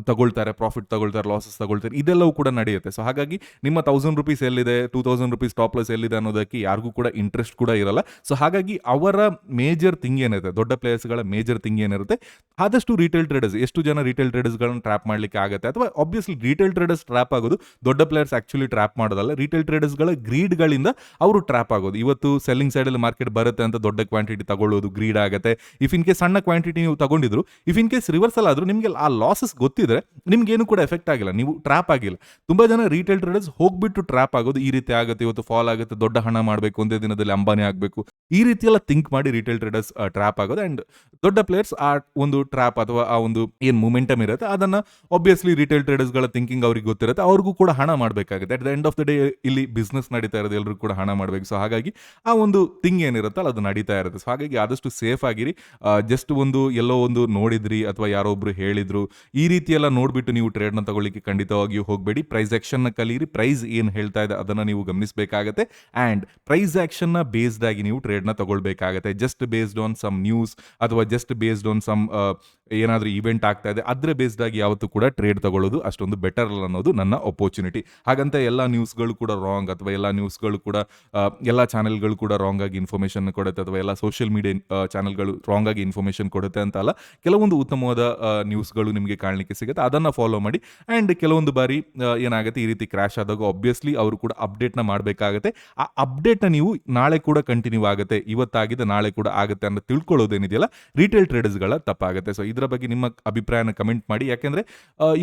ತಗೊಳ್ತಾರೆ ಪ್ರಾಫಿಟ್ ತಗೊಳ್ತಾರೆ ಲಾಸಸ್ ತಗೊಳ್ತಾರೆ, ಇದೆಲ್ಲವೂ ಕೂಡ ನಡೆಯುತ್ತೆ. ಸೊ ಹಾಗಾಗಿ ನಿಮ್ಮ ತೌಸಂಡ್ ರುಪೀಸ್ ಎಲ್ಲಿದೆ two thousand rupees top loss ಎಲ್ಲಿದೆ ಅನ್ನೋದಕ್ಕೆ ಯಾರಿಗೂ ಕೂಡ ಇಂಟ್ರೆಸ್ಟ್ ಕೂಡ ಇರಲ್ಲ. ಸೊ ಹಾಗಾಗಿ ಅವರ ಮೇಜರ್ ಥಿಂಗ್ ಏನಿದೆ ದೊಡ್ಡ ಪ್ಲೇಯರ್ಸ್ಗಳ ಮೇಜರ್ ಥಿಂಗ್ ಏನಿರುತ್ತೆ, ಆದಷ್ಟು ರಿಟೇಲ್ ಟ್ರೇಡರ್ಸ್ ಎಷ್ಟು ಜನ ರಿಟೇಲ್ ಟ್ರೇಡರ್ಸ್ಗಳನ್ನ ಟ್ರ್ಯಾಪ್ ಮಾಡ್ಲಿಕ್ಕೆ ಆಗುತ್ತೆ, ಅಥವಾ ಆಬ್ವಿಯಸ್ಲಿ ರಿಟೇಲ್ ಟ್ರೇಡರ್ಸ್ ಟ್ರ್ಯಾಪ್ ಆಗೋದು, ದೊಡ್ಡ ಪ್ಲೇಯರ್ಸ್ ಆಕ್ಚುಲಿ ಟ್ರ್ಯಾಪ್ ಮಾಡೋದಲ್ಲ ರಿಟೇಲ್ ಟ್ರೇಡರ್ಸ್ಗಳ ಗ್ರೀಡ್ಗಳಿಂದ ಅವರು ಟ್ರ್ಯಾಪ್ ಆಗೋದು. ಇವತ್ತು ಸೆಲ್ಲಿಂಗ್ ಸೈಡಲ್ಲಿ ಮಾರ್ಕೆಟ್ ಬರುತ್ತೆ ಅಂತ ದೊಡ್ಡ ಕ್ವಾಂಟಿಟಿ ತಗೊಳ್ಳೋದು ಗ್ರೀಡ್ ಆಗುತ್ತೆ. ಇಫ್ ಇನ್ ಕೇಸ್ ಸಣ್ಣ ಕ್ವಾಂಟಿಟಿ ನೀವು ತಗೊಂಡಿದ್ರು ಇಫ್ ಇನ್ ಕೇಸ್ ರಿವರ್ಸಲ್ ಆದರೂ ನಿಮಗೆ ಆ ಲಾಸಸ್ ಗೊತ್ತಿದ್ರೆ ನಿಮ್ಗೇನು ಕೂಡ ಎಫೆಕ್ಟ್ ಆಗಿಲ್ಲ. ನೀವು ಟ್ರ್ಯಾಪ್ ಆಗಿಲ್ಲ. ತುಂಬಾ ಜನ ರಿಟೇಲ್ ಟ್ರೇಡರ್ಸ್ ಹೋಗ್ಬಿಟ್ಟು ಟ್ರ್ಯಾಪ್ ಆಗೋದು ಈ ರೀತಿ ಆಗುತ್ತೆ, ಇವತ್ತು ಫಾಲ್ ಆಗುತ್ತೆ, ದೊಡ್ಡ ಹಣ ಮಾಡಬೇಕು ಒಂದೇ ದಿನದಲ್ಲಿ ಅಂಬಾನಿ ಆಗಬೇಕು. ಈ ರೀತಿ ಎಲ್ಲ ಥಿಂಕ್ ಮಾಡಿ ರಿಟೇಲ್ ಟ್ರೇಡರ್ಸ್ ಟ್ರ್ಯಾಪ್ ಆಗೋದು ಅಂಡ್ ದೊಡ್ಡ ಪ್ಲೇಯರ್ಸ್ ಆ ಒಂದು ಟ್ರ್ಯಾಪ್ ಅಥವಾ ಆ ಒಂದು ಏನು ಮೂಮೆಂಟಮ್ ಇರುತ್ತೆ, ಅದನ್ನ ಆಬ್ವಿಯಸ್ಲಿ ರಿಟೇಲ್ ಟ್ರೇಡರ್ಸ್ಗಳ ಥಿಂಕಿಂಗ್ ಅವ್ರಿಗೆ ಗೊತ್ತಿರುತ್ತೆ. ಅವ್ರಿಗೂ ಕೂಡ ಹಣ ಮಾಡಬೇಕಾಗುತ್ತೆ. At the end of the day ಇಲ್ಲಿ ಬಿಸ್ನೆಸ್ ನಡೀತಾ ಇರೋದು ಎಲ್ಲರೂ ಕೂಡ ಹಣ ಮಾಡಬೇಕು. ಸೊ ಹಾಗಾಗಿ ಆ ಒಂದು ಥಿಂಗ್ ಏನಿರುತ್ತಲ್ಲ, ಅದು ನಡೀತಾ ಇರುತ್ತೆ. ಸೊ ಹಾಗಾಗಿ ಆದಷ್ಟು ಸೇಫ್ ಆಗಿರಿ. ಜಸ್ಟ್ ಒಂದು ಎಲ್ಲೋ ಒಂದು ನೋಡಿದ್ರಿ ಅಥವಾ ಯಾರೋ ಒಬ್ರು ಹೇಳಿದ್ರು ಈ ರೀತಿ ಎಲ್ಲ ನೋಡ್ಬಿಟ್ಟು ನೀವು ಟ್ರೇಡ್ನ ತಗೊಳ್ಳಿಕ್ಕೆ ಖಂಡಿತವಾಗಿಯೂ ಹೋಗಬೇಡಿ. ಪ್ರೈಸ್ ಆಕ್ಷನ್ನ ಕಲೀರಿ. ಪ್ರೈಸ್ ಏನು ಹೇಳ್ತಾ ಇದೆ ಅದನ್ನ ನೀವು ಗಮನಿಸಬೇಕಾಗತ್ತೆ. ಆ್ಯಂಡ್ ಪ್ರೈಸ್ ಆಕ್ಷನ್ನ ಬೇಸ್ಡ್ ಆಗಿ ನೀವು ಟ್ರೇಡ್ನ ತಗೊಳ್ಬೇಕಾಗತ್ತೆ. Just based on some news ಅಥವಾ ಜಸ್ಟ್ ಬೇಸ್ಡ್ ಆನ್ ಸಮ್ ಏನಾದರೂ ಇವೆಂಟ್ ಆಗ್ತಾ ಇದೆ ಅದ್ರ ಬೇಸ್ಡ್ ಆಗಿ ಯಾವತ್ತೂ ಕೂಡ ಟ್ರೇಡ್ ತಗೊಳ್ಳೋದು ಅಷ್ಟೊಂದು ಬೆಟರ್ ಅಲ್ಲ ಅನ್ನೋದು ನನ್ನ ಅಪೋರ್ಚುನಿಟಿ ಹಾಗಂತ ಎಲ್ಲ ನ್ಯೂಸ್ಗಳು ಕೂಡ ರಾಂಗ್ ಅಥವಾ ಎಲ್ಲ ನ್ಯೂಸ್ಗಳು ಕೂಡ ಆ, ಎಲ್ಲ ಚಾನೆಲ್ಗಳು ಕೂಡ ರಾಂಗ್ ಆಗಿ ಇನ್ಫಾರ್ಮೇಷನ್ ಕೊಡುತ್ತೆ ಅಥವಾ ಎಲ್ಲ ಸೋಷಿಯಲ್ ಮೀಡಿಯಾ ಚಾನೆಲ್ಗಳು ರಾಂಗ್ ಆಗಿ ಇನ್ಫಾರ್ಮೇಷನ್ ಕೊಡುತ್ತೆ ಅಂತ ಅಲ್ಲ ಕೆಲವೊಂದು ಉತ್ತಮವಾದ ನ್ಯೂಸ್ಗಳು ನಿಮಗೆ ಕಾಣಲಿಕ್ಕೆ ಸಿಗುತ್ತೆ. ಅದನ್ನು ಫಾಲೋ ಮಾಡಿ. ಆ್ಯಂಡ್ ಕೆಲವೊಂದು ಬಾರಿ ಏನಾಗುತ್ತೆ, ಈ ರೀತಿ ಕ್ರ್ಯಾಶ್ ಆದಾಗ ಆಬ್ವಿಯಸ್ಲಿ ಅವರು ಕೂಡ ಅಪ್ಡೇಟ್ನ ಮಾಡಬೇಕಾಗುತ್ತೆ. ಆ ಅಪ್ಡೇಟ್ನ ನೀವು ನಾಳೆ ಕೂಡ ಕಂಟಿನ್ಯೂ ಆಗುತ್ತೆ. ಇವತ್ತಾಗಿದೆ, ನಾಳೆ ಕೂಡ ಆಗುತ್ತೆ ಅಂತ ತಿಳ್ಕೊಳ್ಳೋದೇನಿದೆಯಲ್ಲ ರಿಟೇಲ್ ಟ್ರೇಡರ್ಸ್ಗಳ ತಪ್ಪಾಗುತ್ತೆ. ಸೊ ಇದರ ಬಗ್ಗೆ ನಿಮ್ಮ ಅಭಿಪ್ರಾಯನ ಕಮೆಂಟ್ ಮಾಡಿ. ಯಾಕೆಂದರೆ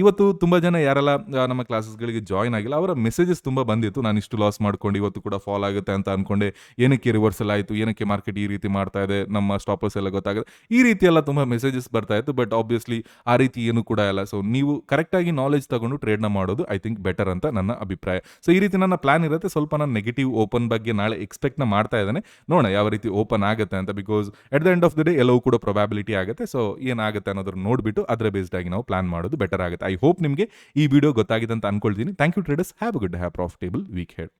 ಇವತ್ತು ತುಂಬ ಜನ ಯಾರೆಲ್ಲ ನಮ್ಮ ಕ್ಲಾಸಸ್ಗಳಿಗೆ ಜಾಯ್ನ್ ಆಗಿಲ್ಲ, ಅವರ ಮೆಸೇಜಸ್ ತುಂಬ ಬಂದಿತ್ತು. ನಾನು ಇಷ್ಟು ಲಾಸ್ ಮಾಡ್ಕೊಂಡು ಇವತ್ತು ಕೂಡ ಫಾಲ್ ಆಗುತ್ತೆ ಅಂತ ಅನ್ಕೊಂಡೆ. ಏನಕ್ಕೆ ರಿವರ್ಸಲ್ ಆಯಿತು? ಏನಕ್ಕೆ ಮಾರ್ಕೆಟ್ ಈ ರೀತಿ ಮಾಡ್ತಾ ಇದೆ? ನಮ್ಮ ಸ್ಟಾಪರ್ಸ್ ಎಲ್ಲ ಗೊತ್ತಾಗುತ್ತೆ ಈ ರೀತಿ ಎಲ್ಲ ತುಂಬ ಮೆಸೇಜಸ್ ಬರ್ತಾ ಇತ್ತು. ಬಟ್ ಆಬ್ವಿಯಸ್ಲಿ ಆ ರೀತಿ ಏನು ಕೂಡ ಇಲ್ಲ ಸೊ ನೀವು ಕರೆಕ್ಟಾಗಿ ನಾಲೆಜ್ ತಗೊಂಡು ಟ್ರೇಡ್ನ ಮಾಡೋದು ಐ ಥಿಂಕ್ ಬೆಟರ್ ಅಂತ ನನ್ನ ಅಭಿಪ್ರಾಯ. ಸೊ ಈ ರೀತಿ ನನ್ನ ಪ್ಲಾನ್ ಇರುತ್ತೆ. ಸ್ವಲ್ಪ ನಾನು ನೆಗೆಟಿವ್ ಓಪನ್ ಬಗ್ಗೆ ನಾಳೆ ಎಕ್ಸ್ಪೆಕ್ಟ್ನ ಮಾಡ್ತಾ ಇದ್ದಾನೆ. ನೋಡೋಣ ಯಾವ ರೀತಿ ಓಪನ್ ಆಗುತ್ತೆ ಅಂತ because at the end of the day ಎಲ್ಲವೂ ಕೂಡ ಪ್ರೊಬ್ಯಾಬಿಲಿಟಿ ಆಗುತ್ತೆ. ಸೊ ಏನಾಗುತ್ತೆ ಅನ್ನೋದ್ರ ನೋಡಿಬಿಟ್ಟು ಅದರ ಬೇಸ್ಡ್ ಆಗಿ ನಾವು ಪ್ಲಾನ್ ಮಾಡೋದು ಬೆಟರ್ ಆಗುತ್ತೆ. ಐ ಹೋಪ್ ನಿಮಗೆ ಈ ವಿಡಿಯೋ ಗೊತ್ತಾಗಿದೆ ಅಂತ ಅನ್ಕೊಳ್ತೀನಿ. Thank you traders have good have profitable week ahead